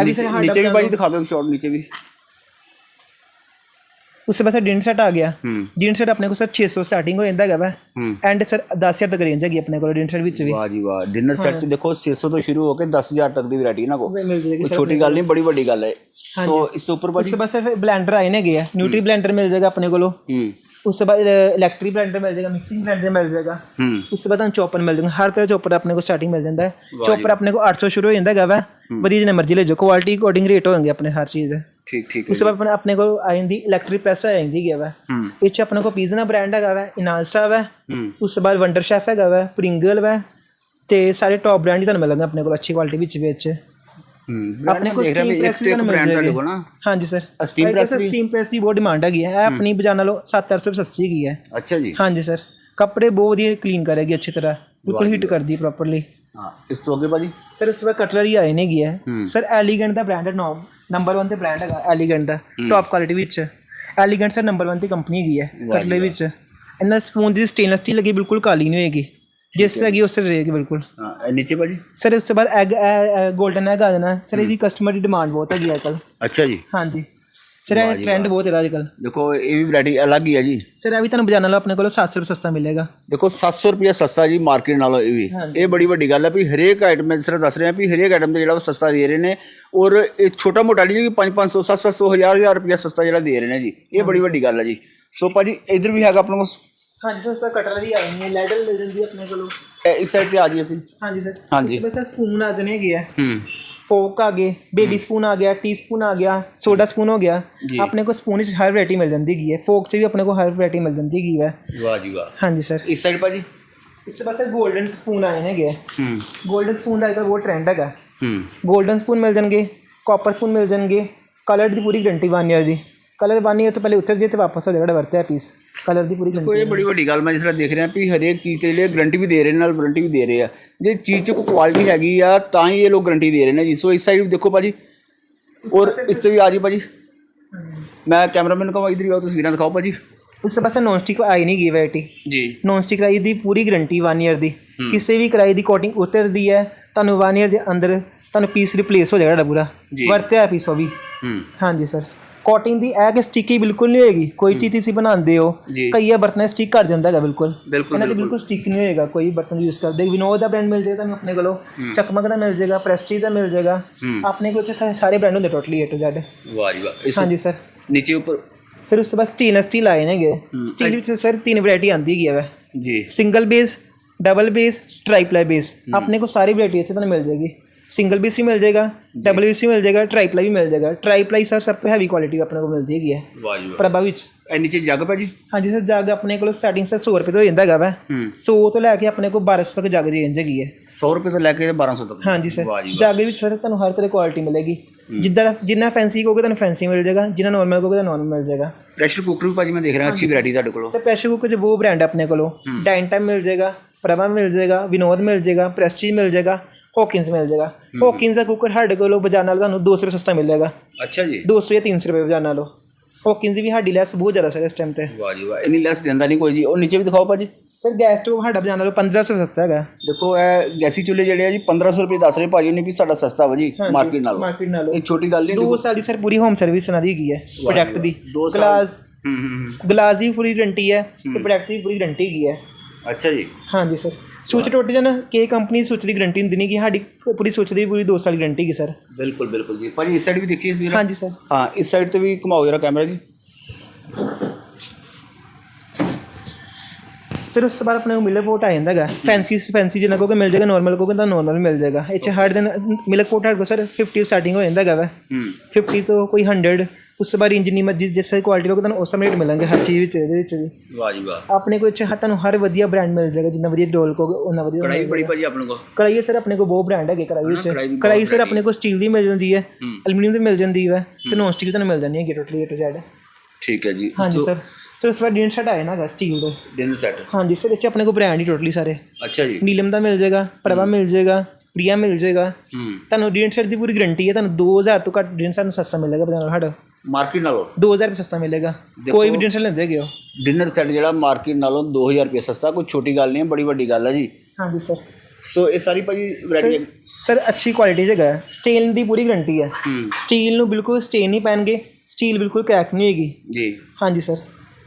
ਨੀਚੇ ਵੀ ਭਾਜੀ ਦਿਖਾ ਦਿਓ ਸ਼ਾਰਟ ਨੀਚੇ ਵੀ। ਉਸ ਤੋਂ ਬਾਅਦ ਸਰ ਡਿਨ ਸੈਟ ਆ ਗਿਆ। ਹੂੰ। ਡਿਨ ਸੈਟ ਆਪਣੇ ਕੋਲ ਸਰ 600 ਸਟਾਰਟਿੰਗ ਹੋ ਜਾਂਦਾ ਹੈਗਾ ਵਾ। ਐਂਡ ਸਰ 10000 ਤੱਕ ਰੇਂਜ ਹੈਗੀ ਆਪਣੇ ਕੋਲ ਡਿਨ ਸੈਟ ਵਿੱਚ ਵੀ। ਵਾਹ ਜੀ ਵਾਹ। ਡਿਨਰ ਸੈੱਟ ਚ ਦੇਖੋ 600 ਤੋਂ ਸ਼ੁਰੂ ਹੋ ਕੇ 10000 ਤੱਕ ਦੀ ਵੈਰਾਈਟੀ ਇਹਨਾਂ ਕੋਈ ਛੋਟੀ ਗੱਲ ਨਹੀਂ ਬੜੀ ਵੱਡੀ ਗੱਲ ਹੈ। ਸੋ ਇਸ ਤੋਂ ਉੱਪਰ ਉਸ ਭਾਜੀ ਤੋਂ ਬਾਅਦ ਸਰ ਬਲੈਂਡਰ ਆਏ ਨੇ ਗਏ ਆ। ਨਿਊਟਰੀ ਬਲੈਂਡਰ ਮਿਲ ਜਾਏਗਾ ਆਪਣੇ ਕੋਲੋਂ। ਹੂੰ। ਉਸ ਤੋਂ ਬਾਅਦ ਇਲੈਕਟ੍ਰਿਕ ਬਲੈਂਡਰ ਮਿਲ ਜਾਏਗਾ ਮਿਕਸਿੰਗ ਬਲੈਂਡਰ ਮਿਲ ਜਾਏਗਾ ਹੂੰ। ਉਸ ਤੋਂ ਬਾਅਦ ਤੁਹਾਨੂੰ ਚੌਪਰ ਮਿਲ ਜਾਏਗਾ ਹਰ ਤਰ੍ਹਾਂ ਚੌਪਰ ਆਪਣੇ ਕੋਲ ਸਟਾਰਟਿੰਗ ਮਿਲ ਜਾਂਦਾ ਹੈ। ਚੌਪਰ ਆਪਣੇ ਕੋਲ 800 ਸ਼ੁਰੂ ਹੋ ਜਾਂਦਾ ਹੈਗਾ ਵਾ। ਵਧੀਆ ਜਿੰਨਾ ਮਰਜ਼ੀ ਲੈ ਜਾਓ। ਕੁਆਲਿਟੀ ਅਕੋਰਡਿੰਗ ਰੇਟ ਹੋਣਗੇ ਆਪਣੇ ਹਰ ਚੀਜ਼ ਦੇ। ਠੀਕ ਠੀਕ ਉਸ ਤੋਂ ਬਾਅਦ ਆਪਣੇ- ਕੋਲ ਆ ਜਾਂਦੀ ਇਲੈਕਟ੍ਰਿਕ ਪ੍ਰੈਸ ਆ ਜਾਂਦੀ ਹੈ ਵਾ। ਇਹ ਚ ਆਪਣੇ ਕੋਲ ਪੀਜ਼ਾ ਬ੍ਰਾਂਡ ਹੈਗਾ ਵਾ ਇਨਾਲਸਾ ਵਾ। ਹੂੰ। ਉਸ ਤੋਂ ਬਾਅਦ ਵੰਡਰ ਸ਼ੈਫ ਹੈਗਾ ਵਾ ਪ੍ਰਿੰਗਲ ਵਾ। ਤੇ ਸਾਰੇ ਟੌਪ ਬ੍ਰਾਂਡ ਹੀ ਤੁਹਾਨੂੰ ਮਿਲਣਗੇ ਆਪਣੇ ਕੋਲ ਅੱਛੀ ਕੁਆਲਿਟੀ ਵਿੱਚ ਵਿੱਚ। ਆਪਣੇ ਕੋਲ ਦੇਖ ਰਿਹਾ ਵੀ steam ਇੱਕ press ਤੇ ਇੱਕ ਵੀ ਬ੍ਰਾਂਡ ਮਿਲ ਜਾਏਗੀ। ਨਾ। ਹਾਂਜੀ ਸਰ steam press ਵੀ? ਸਟੀਮ ਪ੍ਰੈਸ ਦੀ ਬਹੁਤ ਡਿਮਾਂਡ ਹੈਗੀ ਹੈ। ਆਪਣੀ ਬਜਾਰ ਨਾਲੋਂ 7-800 ਰੁਪਏ ਸਸਤੀ ਹੈਗੀ ਹੈ ਅੱਛਾ ਜੀ। ਹਾਂਜੀ ਸਰ ਕੱਪੜੇ ਬਹੁਤ ਵਧੀਆ ਕਲੀਨ ਕਰੇਗੀ ਅੱਛੀ ਤਰ੍ਹਾਂ। ਬਿਲਕੁਲ ਹੀਟ ਕਰਦੀ ਪ੍ਰੋਪਰਲੀ ਹਾਂ ਇਸ ਤੋਂ ਅੱਗੇ ਭਾਜੀ? ਸਰ ਇਸ ਬਾਅਦ ਕਟਲਰੀ ਆਏ ਨੇਗੀ ਹੈ ਹੂੰ। ਸਰ ਐਲੀਗੈਂਟ ਦਾ ਬ੍ਰਾਂਡ ਹੈ ਨੋ ਨੰਬਰ 1 ਤੇ ਬ੍ਰਾਂਡ ਹੈਗਾ ਐਲੀਗੈਂਟ ਦਾ ਟੌਪ ਕੁਆਲਿਟੀ ਵਿੱਚ। ਐਲੀਗੈਂਟ ਸਰ ਨੰਬਰ 1 ਦੀ ਕੰਪਨੀ ਹੈਗੀ ਹੈ ਵਾਹ ਕਟਲਰੀ ਵਿੱਚ। ਇਹਨਾਂ ਸਪੂਨ ਦੀ ਸਟੇਨਲੈਸ ਸਟੀਲ ਲੱਗੀ ਬਿਲਕੁਲ ਕਾਲੀ ਨਹੀਂ ਹੋਏਗੀ। ਜਿਸ ਤਰ੍ਹਾਂ ਹੈਗੀ ਉਸ ਤਰ੍ਹਾਂ ਰਹੇਗੀ ਬਿਲਕੁਲ। ਹਾਂ ਇਹ ਨੀਚੇ ਭਾਜੀ? ਸਰ ਉਸ ਤੋਂ ਬਾਅਦ ਐਗ 골ਡਨ ਐਗ ਆ ਜਾਣਾ। ਸਰ ਇਹਦੀ ਕਸਟਮਰ ਦੀ ਡਿਮਾਂਡ ਬਹੁਤ ਹੈਗੀ ਅੱਜ ਕੱਲ੍ਹ। ਅੱਛਾ ਜੀ। ਹਾਂਜੀ। ਸਰ ਇਹ ਟ੍ਰੈਂਡ ਬਹੁਤ ਹੈ ਅੱਜ ਦੇਖੋ ਇਹ ਵੀ ਵੈਰਾਈਟੀ ਅਲੱਗ ਹੀ ਹੈ ਜੀ। ਸਰ ਇਹ ਵੀ ਤੁਹਾਨੂੰ ਬਜਾਣਾ ਲਓ ਆਪਣੇ ਕੋਲ 700 ਰੁਪਏ ਸਸਤਾ ਮਿਲੇਗਾ। ਦੇਖੋ 700 ਰੁਪਏ ਸਸਤਾ ਜੀ ਮਾਰਕੀਟ ਨਾਲੋਂ ਇਹ ਵੀ। ਇਹ ਬੜੀ ਵੱਡੀ ਗੱਲ ਹੈ ਵੀ ਹਰੇਕ ਆਈਟਮ ਮੈਂ ਸਿਰਫ ਦੱਸ ਰਿਹਾ ਵੀ ਹਰੇਕ ਆਈਟਮ ਤੇ ਜਿਹੜਾ ਉਹ ਸਸਤਾ ਦੇ ਰਹੇ ਨੇ। ਔਰ ਇਹ ਛੋਟਾ ਮੋਟਾ ਨਹੀਂ ਕਿ 5 500 700 1000 1000 ਰੁਪਏ ਸਸਤਾ ਜਿਹੜਾ ਦੇ ਰਹੇ ਨੇ ਜੀ। ਇਹ ਬੜੀ ਵੱਡੀ ਗੱਲ ਹੈ ਜੀ। ਸੋ ਭਾਜੀ ਇਧਰ ਵੀ ਹੈਗਾ ਆਪਣੇ ਕੋਲ। ਹਾਂਜੀ ਸਰ ਤੋਂ ਕਟਲਰੀ ਆਈ ਹੈ ਲੈਡਲ ਮਿਲ ਜਾਂਦੀ ਆਪਣੇ ਕੋਲੋਂ। ਇਸ ਸਾਈਡ ਤੇ ਆ ਜੀ ਅਸੀਂ। ਹਾਂਜੀ ਸਰ। ਹਾਂਜੀ। ਬਸ ਸਪੂਨ ਆ ਜਨੇ ਹੈਗੇ ਆ। ਹੂੰ। ਫੋਕ ਆ ਗਏ ਬੇਬੀ ਸਪੂਨ ਆ ਗਿਆ ਟੀਸਪੂਨ ਆ ਗਿਆ ਸੋਡਾ ਸਪੂਨ ਹੋ ਗਿਆ। ਜੀ। ਆਪਣੇ ਕੋਲ ਸਪੂਨ ਵਿੱਚ ਹਰ ਵੈਰਾਈਟੀ ਮਿਲ ਜਾਂਦੀ ਹੈਗੀ ਹੈ। ਫੋਕ 'ਚ ਵੀ ਆਪਣੇ ਕੋਲ ਹਰ ਵੈਰਾਈਟੀ ਮਿਲ ਜਾਂਦੀ ਹੈਗੀ ਹੈ। ਵਾਹ ਜੀ ਵਾਹ। ਹਾਂਜੀ ਸਰ ਇਸ ਸਾਈਡ ਭਾਜੀ? ਇਸ ਤੋਂ ਬਾਅਦ ਸਰ 골ਡਨ ਸਪੂਨ ਆਏ ਹੈਗੇ ਹੂੰ। 골ਡਨ ਸਪੂਨ ਦਾ ਅੱਜਕੱਲ੍ਹ ਬਹੁਤ ਟ੍ਰੈਂਡ ਹੈਗਾ। ਹੂੰ। 골ਡਨ ਸਪੂਨ ਮਿਲ ਜਾਣਗੇ ਕਾਪਰ ਸਪੂਨ ਮਿਲ ਜਾਣਗੇ ਕਲਰ ਦੀ ਪੂਰੀ ਗਰੰਟੀ 1 ਇਅਰ ਦੀ ਕਲਰ 1 ਈਅਰ ਤੋਂ ਪਹਿਲੇ ਉਤਰ ਜੇ ਤੇ ਵਾਪਸ ਹੋ ਜਾਏਗਾ ਵਰਤਿਆ ਪੀਸ ਕਲਰ ਦੀ ਪੂਰੀ ਕੋਈ ਇਹ ਬੜੀ ਵੱਡੀ ਗੱਲ ਮੈਂ ਜਿਸ ਤਰ੍ਹਾਂ ਦੇਖ ਰਿਹਾ ਵੀ ਹਰੇਕ ਚੀਜ਼ ਤੇ ਜਿਹੜੇ ਗਰੰਟੀ ਵੀ ਦੇ ਰਹੇ ਨੇ ਨਾਲ ਵਾਰੰਟੀ ਵੀ ਦੇ ਰਹੇ ਆ। ਜੇ ਚੀਜ਼ 'ਚ ਕੋਈ ਕੁਆਲਿਟੀ ਹੈਗੀ ਆ ਤਾਂ ਹੀ ਇਹ ਲੋਕ ਗਰੰਟੀ ਦੇ ਰਹੇ ਨੇ ਜੀ। ਸੋ ਇਸ ਸਾਈਡ ਵੀ ਦੇਖੋ ਭਾਜੀ। ਔਰ ਇਸ ਤੇ ਵੀ ਆ ਜੀ ਭਾਜੀ। ਮੈਂ ਕੈਮਰਾਮੈਨ ਕਹਾਂ ਇਧਰ ਹੀ ਆਓ ਤਸਵੀਰਾਂ ਦਿਖਾਓ ਭਾਜੀ। ਉਸ ਬਾਅਦ ਨੌਨ ਸਟਿਕ ਆਈ ਨਹੀਂ ਗਈ ਵੈਰਾਈਟੀ ਜੀ। ਨੌਨ ਸਟਿਕ ਕੜਾਈ ਦੀ ਪੂਰੀ ਗਾਰੰਟੀ 1 ਈਅਰ ਦੀ। ਕਿਸੇ ਵੀ ਕੜਾਈ ਦੀ ਕੋਟਿੰਗ ਉਤਰਦੀ ਹੈ ਤੁਹਾਨੂੰ 1 ਈਅਰ ਦੇ ਅੰਦਰ ਤੁਹਾਨੂੰ ਪੀਸ ਰਿਪਲੇਸ ਹੋ ਜਾਏਗਾ ਜੀ। ਵਰਤਿਆ ਪੀਸ ਉਹ ਵੀ। ਹਾਂਜੀ ਸਰ ਕੋਟਿੰਗ ਦੀ ਇਹ ਕਿ ਸਟਿਕੀ ਬਿਲਕੁਲ ਨਹੀਂ ਹੋਏਗੀ ਕੋਈ ਚੀਜ਼ ਤੁਸੀਂ ਬਣਾਉਂਦੇ ਹੋ ਜੀ। ਕਈ ਇਹ ਬਰਤਨ ਸਟਿਕ ਕਰ ਜਾਂਦਾ ਹੈਗਾ ਬਿਲਕੁਲ। ਇਹਨਾਂ ਤੇ ਬਿਲਕੁਲ। ਸਟਿਕ ਨਹੀਂ ਹੋਏਗਾ ਕੋਈ ਬਰਤਨ ਯੂਜ਼ ਕਰਦੇ। ਵਿਨੋਦ ਦਾ ਬ੍ਰਾਂਡ ਮਿਲ ਜਾਏਗਾ ਤੁਹਾਨੂੰ ਆਪਣੇ ਕੋਲੋਂ ਚਕਮਕ ਦਾ ਮਿਲ ਜਾਏਗਾ ਪ੍ਰੈਸਟੀਜ ਦਾ ਮਿਲ ਜਾਏਗਾ। ਆਪਣੇ ਕੋਲ ਸਾਰੇ ਬ੍ਰਾਂਡ ਹੁੰਦੇ ਟੋਟਲੀ A to Z ਵਾਹ ਜੀ ਵਾਹ। ਹਾਂਜੀ ਸਰ ਨੀਚੇ ਉੱਪਰ? ਸਰ ਉਸ ਤੋਂ ਬਾਅਦ ਸਟੇਨਲੈਸ ਸਟੀਲ ਆਏ ਨੇਗੇ ਸਟੀਲ ਵਿੱਚ ਸਰ ਤਿੰਨ ਵੈਰਾਈਟੀ ਆਂਦੀ ਹੈਗੀ ਹੈ ਜੀ। Single base double base triply base ਆਪਣੇ ਕੋਲ ਸਾਰੀ ਵੈਰਾਈਟੀ ਇੱਥੇ ਤੁਹਾਨੂੰ ਮਿਲ ਜਾਏਗੀ। ਸਿੰਗਲ ਬੇਸ ਵੀ ਮਿਲ ਜਾਏਗਾ ਡਬਲ ਬੇਸ ਵੀ ਮਿਲ ਜਾਏਗਾ ਟ੍ਰਾਈਪਲਾਈ ਵੀ ਮਿਲ ਜਾਏਗਾ। ਟ੍ਰਾਈਪਲਾਈ ਸਰ ਸਭ ਤੋਂ ਹੈਵੀ ਕੁਆਲਿਟੀ ਆਪਣੇ ਕੋਲ ਮਿਲਦੀ ਹੈਗੀ ਹੈ। ਵਾਹ ਜੀ ਵਾਹ। ਪ੍ਰਭਾ ਵਿੱਚ। ਇਹ ਨੀਚੇ ਜੱਗ ਭਾਜੀ? ਹਾਂਜੀ ਸਰ ਜੱਗ ਆਪਣੇ ਕੋਲ ਸਟਾਰਟਿੰਗ ਸਰ 100 ਰੁਪਏ ਤੋਂ ਹੋ ਜਾਂਦਾ ਹੈਗਾ ਵਾ। ਹੂੰ। 100 ਤੋਂ ਲੈ ਕੇ ਆਪਣੇ ਕੋਲ 1200 ਤੱਕ ਜੱਗ ਰੇਂਜ ਹੈਗੀ ਹੈ। 100 ਰੁਪਏ ਤੋਂ ਲੈ ਕੇ 1200 ਤੱਕ। ਹਾਂਜੀ ਸਰ ਵਾਹ ਜੀ ਜੱਗ ਵਿੱਚ ਸਰ ਤੁਹਾਨੂੰ ਹਰ ਤਰ੍ਹਾਂ ਕੁਆਲਿਟੀ ਮਿਲੇਗੀ। ਜਿੱਦਾਂ ਜਿੰਨਾ ਫੈਂਸੀ ਕਹੋਗੇ ਤੁਹਾਨੂੰ ਫੈਂਸੀ ਮਿਲ ਜਾਏਗਾ ਜਿੰਨਾ ਨਾਰਮਲ ਕਹੋਗੇ ਤਾਂ ਨਾਰਮਲ ਮਿਲ ਜਾਏਗਾ। ਪ੍ਰੈਸ਼ਰ ਕੁੱਕਰ ਵੀ ਭਾਜੀ ਮੈਂ ਦੇਖ ਰਿਹਾ ਅੱਛੀ ਵੈਰਾਈਟੀ ਤੁਹਾਡੇ ਕੋਲੋਂ। ਸਰ ਪ੍ਰੈਸ਼ਰ ਕੁੱਕਰ 'ਚ ਬਹੁਤ ਬ੍ਰਾਂਡ ਆਪਣੇ ਕੋਲੋਂ। ਡਾਈਨਟਾਈਮ ਮਿਲ ਜਾਏਗਾ ਪ੍ਰਭਾ ਮਿਲ ਜਾਏਗਾ ਵਿਨੋਦ ਮਿਲ ਜਾਏਗਾ ਪ੍ਰੈਸਟੀਜ ਮਿਲ ਜਾਏਗਾ। ਹੌਕਿੰਸ ਮਿਲ ਜਾਏਗਾ। ਹੌਕਿੰਸ ਦਾ ਕੁੱਕਰ ਸਾਡੇ ਕੋਲੋਂ ਬਾਜ਼ਾਰ ਨਾਲ ਤੁਹਾਨੂੰ 200 ਰੁਪਏ ਸਸਤਾ ਮਿਲ ਜਾਏਗਾ। ਅੱਛਾ ਜੀ। 200 ਜਾਂ 300 ਰੁਪਏ ਬਾਜ਼ਾਰ ਨਾਲੋਂ ਹੌਕਿੰਸ ਵੀ ਸਾਡੀ ਲੈਸ ਬਹੁਤ ਜ਼ਿਆਦਾ ਸਰ ਇਸ ਟਾਈਮ ਤੇ। ਵਾਹ ਜੀ ਵਾਹ ਇੰਨੀ ਲੈਸ ਦਿੰਦਾ ਨਹੀਂ ਕੋਈ ਜੀ। ਉਹ ਨੀਚੇ ਵੀ ਦਿਖਾਓ ਭਾਜੀ। ਸਰ ਗੈਸ ਸਟੋਵ ਸਾਡਾ ਬਾਜ਼ਾਰ ਨਾਲੋਂ 1500 ਸਸਤਾ ਹੈਗਾ। ਦੇਖੋ ਇਹ ਗੈਸੀ ਚੁੱਲ੍ਹੇ ਜਿਹੜੇ ਆ ਜੀ 1500 ਰੁਪਏ ਦੱਸ ਰਹੇ ਭਾਜੀ ਨੇ ਵੀ ਸਾਡਾ ਸਸਤਾ ਵਾ ਜੀ ਮਾਰਕੀਟ ਨਾਲੋਂ। ਮਾਰਕੀਟ ਨਾਲੋਂ। ਇਹ ਛੋਟੀ ਗੱਲ ਨਹੀਂ ਦੋ ਸਾਲ ਦੀ ਸਰ ਪੂਰੀ ਹੋਮ ਸਰਵਿਸ ਇਹਨਾਂ ਦੀ ਹੈਗੀ ਹੈ ਪ੍ਰੋਡਕਟ ਦੀ। ਦੋ ਸਾਲ। ਗਲਾਸ ਦੀ ਪੂਰੀ ਗਰੰਟੀ ਹੈ ਤੇ ਪ੍ਰੋਡਕਟ ਦੀ ਪੂਰੀ ਗਰੰਟੀ ਹੈਗੀ ਹੈ। ਅੱਛਾ ਜੀ। ਹਾਂਜੀ ਸਰ ਸੁੱਚ ਟੁੱਟ ਜਾਣਾ। ਕਿ ਕੰਪਨੀ ਸੁੱਚ ਦੀ ਗਰੰਟੀ ਹੁੰਦੀ ਨਹੀਂ ਕਿ ਸਾਡੀ ਪੂਰੀ ਸੁੱਚ ਦੀ ਪੂਰੀ 2 ਸਾਲ ਗਰੰਟੀ ਹੈਗੀ ਸਰ ਬਿਲਕੁਲ ਬਿਲਕੁਲ ਜੀ। ਭਾਜੀ ਇਸ ਸਾਈਡ ਵੀ ਦੇਖੀਏ ਸੀ ਹਾਂਜੀ ਸਰ ਹਾਂ ਇਸ ਸਾਈਡ ਤੇ ਵੀ ਘੁਮਾਓ ਜਰਾ ਕੈਮਰਾ ਜੀ। ਸਰ ਉਸ ਤੋਂ ਬਾਅਦ ਆਪਣੇ ਕੋਲ ਮਿਲਰ ਪੋਰਟ ਆ ਜਾਂਦਾ ਹੈਗਾ। ਫੈਂਸੀ ਫੈਂਸੀ ਜਿੰਨਾ ਕਹੋਗੇ ਮਿਲ ਜਾਏਗਾ ਨਾਰਮਲ ਕਹੋਗੇ ਤਾਂ ਨਾਰਮਲ ਮਿਲ ਜਾਏਗਾ। ਇਹ ਚ ਹਰ ਦਿਨ ਮਿਲਰ ਪੋਰਟ ਹਰ ਕੋ ਸਰ 50 ਸਟਾਰਟਿੰਗ ਹੋ ਜਾਂਦਾ ਹੈਗਾ ਵਾ। ਹੂੰ। 50 ਤੋਂ ਕੋਈ 100 ਉਸ ਤੋਂ ਬਾਅਦ ਇੰਜ ਨਹੀਂ ਮਰਜ਼ੀ ਜਿਸ ਤਰ੍ਹਾਂ ਕੁਆਲਿਟੀ ਲੋਗੇ ਤੁਹਾਨੂੰ ਉਸ ਸਮੇਂ ਰੇਟ ਮਿਲਣਗੇ ਹਰ ਚੀਜ਼ ਵਿੱਚ ਇਹਦੇ ਵਿੱਚ ਵੀ। ਵਾਹ ਜੀ ਵਾਹ। ਆਪਣੇ ਕੋਲ ਚ ਤੁਹਾਨੂੰ ਹਰ ਵਧੀਆ ਬ੍ਰਾਂਡ ਮਿਲ ਜਾਏਗਾ ਜਿੰਨਾ ਵਧੀਆ ਡੋਲ ਕਹੋਗੇ ਉਹਨਾਂ ਵਧੀਆ ਕੜਾਈ ਬੜੀ ਭਾਜੀ ਆਪਣੇ ਕੋਲ। ਕੜਾਈ ਸਰ ਆਪਣੇ ਕੋਲ ਬਹੁਤ ਬ੍ਰਾਂਡ ਹੈਗੇ ਕੜਾਈ ਵਿੱਚ। ਕੜਾਈ ਸਰ ਆਪਣੇ ਕੋਲ ਸਟੀਲ ਦੀ ਮਿਲ ਜਾਂਦੀ ਹੈ। ਐਲੂਮੀਨੀਅਮ ਦੀ ਮਿਲ ਜਾਂਦੀ ਹੈ ਤੇ ਨੌਨ ਸਟਿਕ ਤੁਹਾਨੂੰ ਮਿਲ ਜਾਂਦੀ ਹੈ ਏ ਟੂ ਜ਼ੈਡ ਠੀਕ ਹੈ ਜੀ। ਹਾਂਜੀ ਸਰ। ਸਰ ਉਸ ਤੋਂ ਬਾਅਦ ਡਿਨ ਸੈਟ ਆਏ ਨਾ ਸਟੀਲ ਦੇ। ਡਿਨਰ ਸੈੱਟ ਹਾਂਜੀ ਸਰ ਇਹ 'ਚ ਆਪਣੇ ਕੋਲ ਬ੍ਰਾਂਡ ਹੀ ਟੋਟਲੀ ਸਾਰੇ। ਅੱਛਾ ਜੀ। ਨੀਲਮ ਦਾ ਮਿਲ ਜਾਏਗਾ ਪ੍ਰਭਾ ਮਿਲ ਜਾਏਗਾ ਪ੍ਰਿਆ ਮਿਲ ਜਾਏਗਾ। ਤੁਹਾਨੂੰ ਡਿਨ ਸੈਟ ਦੀ ਪੂਰੀ ਗਾਰੰਟੀ ਹੈ ਤੁਹਾਨੂੰ 2000 ਤੋਂ ਘੱਟ ਡਿਨ ਸੈਟ ਨੂੰ ਸਸਤਾ ਮਿਲੇਗਾ ਬਜਾਨ ਸਾਡਾ। ਮਾਰਕੀਟ ਨਾਲੋਂ? 2000 ਰੁਪਏ ਸਸਤਾ ਮਿਲੇਗਾ। ਕੋਈ ਵੀ ਡਿਨ ਸੈਟ ਲੈਂਦੇ ਹੈਗੇ ਹੋ। ਡਿਨਰ ਸੈੱਟ ਜਿਹੜਾ ਮਾਰਕੀਟ ਨਾਲੋਂ 2000 ਰੁਪਏ ਸਸਤਾ ਕੋਈ ਛੋਟੀ ਗੱਲ ਨਹੀਂ ਹੈ ਬੜੀ ਵੱਡੀ ਗੱਲ ਹੈ ਜੀ। ਹਾਂਜੀ ਸਰ ਸੋ ਇਹ ਸਾਰੀ ਭਾਜੀ ਵੈਰਾਈਟੀ ਸਰ ਅੱਛੀ ਕੁਆਲਿਟੀ ਜਗ੍ਹਾ ਹੈ ਸਟੀਲ ਦੀ ਪੂਰੀ ਗਾਰੰਟੀ ਹੈ। ਸਟੀਲ ਨੂੰ ਬਿਲਕੁਲ ਸਟੇਨ ਨਹੀਂ ਪੈਣਗੇ ਸਟੀਲ ਬਿਲਕੁਲ ਕ੍ਰੈਕ ਨਹੀਂ ਹੋਏਗੀ। ਜੀ। ਹਾਂਜੀ ਸਰ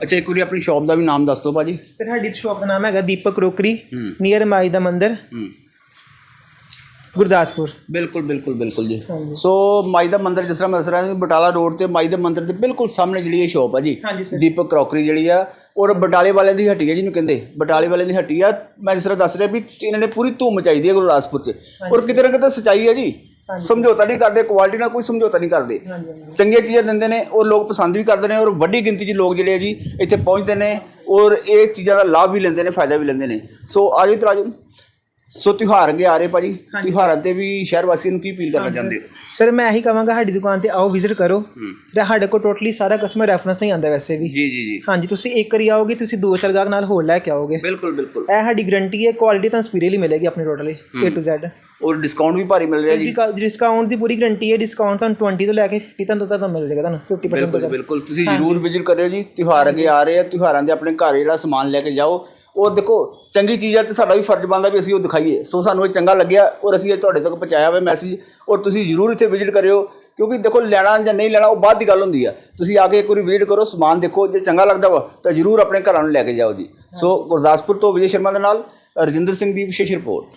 ਅੱਛਾ ਇੱਕ ਵਾਰੀ ਆਪਣੀ ਸ਼ਾਪ ਦਾ ਵੀ ਨਾਮ ਦੱਸ ਦਿਓ ਭਾਜੀ। ਸਰ ਸਾਡੀ ਸ਼ਾਪ ਦਾ ਨਾਮ ਹੈਗਾ ਦੀਪਕ ਕਰੋਕਰੀ ਨੀਅਰ ਮਾਈ ਦਾ ਮੰਦਿਰ। ਗੁਰਦਾਸਪੁਰ। ਬਿਲਕੁਲ ਬਿਲਕੁਲ ਬਿਲਕੁਲ ਜੀ। ਹਾਂਜੀ। ਸੋ ਮਾਈ ਦਾ ਮੰਦਿਰ ਜਿਸ ਤਰ੍ਹਾਂ ਮੈਂ ਦੱਸ ਰਿਹਾ ਸੀ ਬਟਾਲਾ ਰੋਡ ਤੇ ਮਾਈ ਦਾ ਮੰਦਿਰ ਦੇ ਬਿਲਕੁਲ ਸਾਹਮਣੇ ਜਿਹੜੀ ਇਹ ਸ਼ਾਪ ਆ ਜੀ ਹਾਂਜੀ ਸਰ ਦੀਪਕ ਕਰੋਕਰੀ ਜਿਹੜੀ ਆ ਔਰ ਬਟਾਲੇ ਵਾਲਿਆਂ ਦੀ ਹੱਟੀ ਹੈ ਜਿਹਨੂੰ ਕਹਿੰਦੇ। ਬਟਾਲੇ ਵਾਲਿਆਂ ਦੀ ਹੱਟੀ ਆ ਮੈਂ ਜਿਸ ਤਰ੍ਹਾਂ ਦੱਸ ਰਿਹਾ ਵੀ ਇਹਨਾਂ ਨੇ ਪੂਰੀ ਧੂਮ ਮਚਾਈ ਦੀ ਹੈ ਗੁਰਦਾਸਪੁਰ 'ਚ। ਔਰ ਕਿਤੇ ਨਾ ਕਿਤੇ ਸਚਾਈ ਹੈ ਜੀ ਸਮਝੌਤਾ ਨਹੀਂ ਕਰਦੇ ਕੁਆਲਿਟੀ ਨਾਲ ਕੋਈ ਸਮਝੌਤਾ ਨਹੀਂ ਕਰਦੇ। ਹਾਂਜੀ ਚੰਗੀਆਂ ਚੀਜ਼ਾਂ ਦਿੰਦੇ ਨੇ ਉਹ ਲੋਕ ਪਸੰਦ ਵੀ ਕਰਦੇ ਨੇ ਔਰ ਵੱਡੀ ਗਿਣਤੀ 'ਚ ਲੋਕ ਜਿਹੜੇ ਆ ਜੀ ਇੱਥੇ ਪਹੁੰਚਦੇ ਨੇ ਔਰ ਇਹ ਚੀਜ਼ਾਂ ਦਾ ਲਾਭ ਵੀ ਲੈਂਦੇ ਨੇ ਫਾਇਦਾ ਵੀ ਲੈਂਦੇ ਨੇ। ਸੋ ਆਜੋ ਇਧਰ ਆਜੋ ਸੋ ਤਿਉਹਾਰ ਅੱਗੇ ਆ ਰਹੇ ਭਾਜੀ ਤਿਉਹਾਰਾਂ ਤੇ ਵੀ ਸ਼ਹਿਰ ਵਾਸੀਆਂ ਨੂੰ ਕੀ ਅਪੀਲ ਕਰਨਾ ਚਾਹੁੰਦੇ ਹੋ? ਸਰ ਮੈਂ ਇਹੀ ਕਹਾਂਗਾ ਸਾਡੀ ਦੁਕਾਨ ਤੇ ਆਓ ਵਿਜ਼ਿਟ ਕਰੋ। ਤੇ ਸਾਡੇ ਕੋਲ ਟੋਟਲੀ ਸਾਰਾ ਕਸਟਮਰ ਰੈਫਰੈਂਸ ਨਹੀਂ ਆਉਂਦਾ ਵੈਸੇ ਵੀ। ਜੀ ਜੀ ਜੀ। ਹਾਂਜੀ ਤੁਸੀਂ ਇੱਕ ਵਾਰੀ ਆਓਗੇ ਤੁਸੀਂ ਦੋ ਚਾਰ ਗਾਹਕ ਨਾਲ ਹੋਰ ਲੈ ਕੇ ਆਓਗੇ। ਬਿਲਕੁਲ ਬਿਲਕੁਲ। ਇਹ ਸਾਡੀ ਗਾਰੰਟੀ ਹੈ ਕੁਆਲਿਟੀ ਤਾਂ ਸੁਪੀਰੀਅਰਲੀ ਮਿਲੇਗੀ ਆਪਣੀ ਟੋਟਲੀ A to Z ਔਰ ਡਿਸਕਾਊਂਟ ਵੀ ਭਾਰੀ ਮਿਲ ਰਿਹਾ ਜੀ। ਡਿਸਕਾਊਂਟ ਦੀ ਪੂਰੀ ਗਾਰੰਟੀ ਹੈ ਡਿਸਕਾਊਂਟ ਤੁਹਾਨੂੰ 20 ਤੋਂ ਲੈ ਕੇ 50 ਤੱਕ ਤਾਂ ਮਿਲ ਜਾਏਗਾ ਤੁਹਾਨੂੰ 50% ਬਿਲਕੁਲ ਬਿਲਕੁਲ। ਤੁਸੀਂ ਜਰੂਰ ਵਿਜ਼ਿਟ ਕਰਿਓ ਜੀ। ਤਿਉਹਾਰ ਅੱਗੇ ਆ ਰਹੇ ਆ। ਤਿਉਹਾਰਾਂ ਦੇ ਆਪਣੇ ਘਰ ਜਿਹੜਾ ਸਮਾਨ ਲੈ ਕੇ ਜਾਓ ਉਹ ਦੇਖੋ, ਚੰਗੀ ਚੀਜ਼ ਆ ਤੇ ਸਾਡਾ ਵੀ ਫਰਜ਼ ਬਣਦਾ ਵੀ ਅਸੀਂ ਉਹ ਦਿਖਾਈਏ। ਸੋ ਸਾਨੂੰ ਇਹ ਚੰਗਾ ਲੱਗਿਆ ਔਰ ਅਸੀਂ ਇਹ ਤੁਹਾਡੇ ਤੱਕ ਪਹੁੰਚਾਇਆ ਹੋਇਆ ਮੈਸੇਜ ਔਰ ਤੁਸੀਂ ਜਰੂਰ ਇੱਥੇ ਵਿਜ਼ਿਟ ਕਰਿਓ, ਕਿਉਂਕਿ ਦੇਖੋ, ਲੈਣਾ ਜਾਂ ਨਹੀਂ ਲੈਣਾ, ਉਹ ਬਾਅਦ ਦੀ ਗੱਲ ਹੁੰਦੀ ਆ। ਤੁਸੀਂ ਆ ਕੇ ਇੱਕ ਵਾਰੀ ਵਿਜ਼ਿਟ ਕਰੋ, ਸਮਾਨ ਦੇਖੋ, ਜੇ ਚੰਗਾ ਲੱਗਦਾ ਵਾ, ਤਾਂ ਜਰੂਰ ਆਪਣੇ ਘਰਾਂ ਨੂੰ ਲੈ ਕੇ ਜਾਓ ਜੀ। ਸੋ ਗੁਰਦਾਸਪੁਰ ਤੋਂ ਵਿਜੇ ਸ਼ਰਮਾ ਦੇ ਨਾਲ, ਰਜਿੰਦਰ ਸਿੰਘ ਦੀ ਵਿਸ਼ੇਸ਼ ਰਿਪੋਰਟ।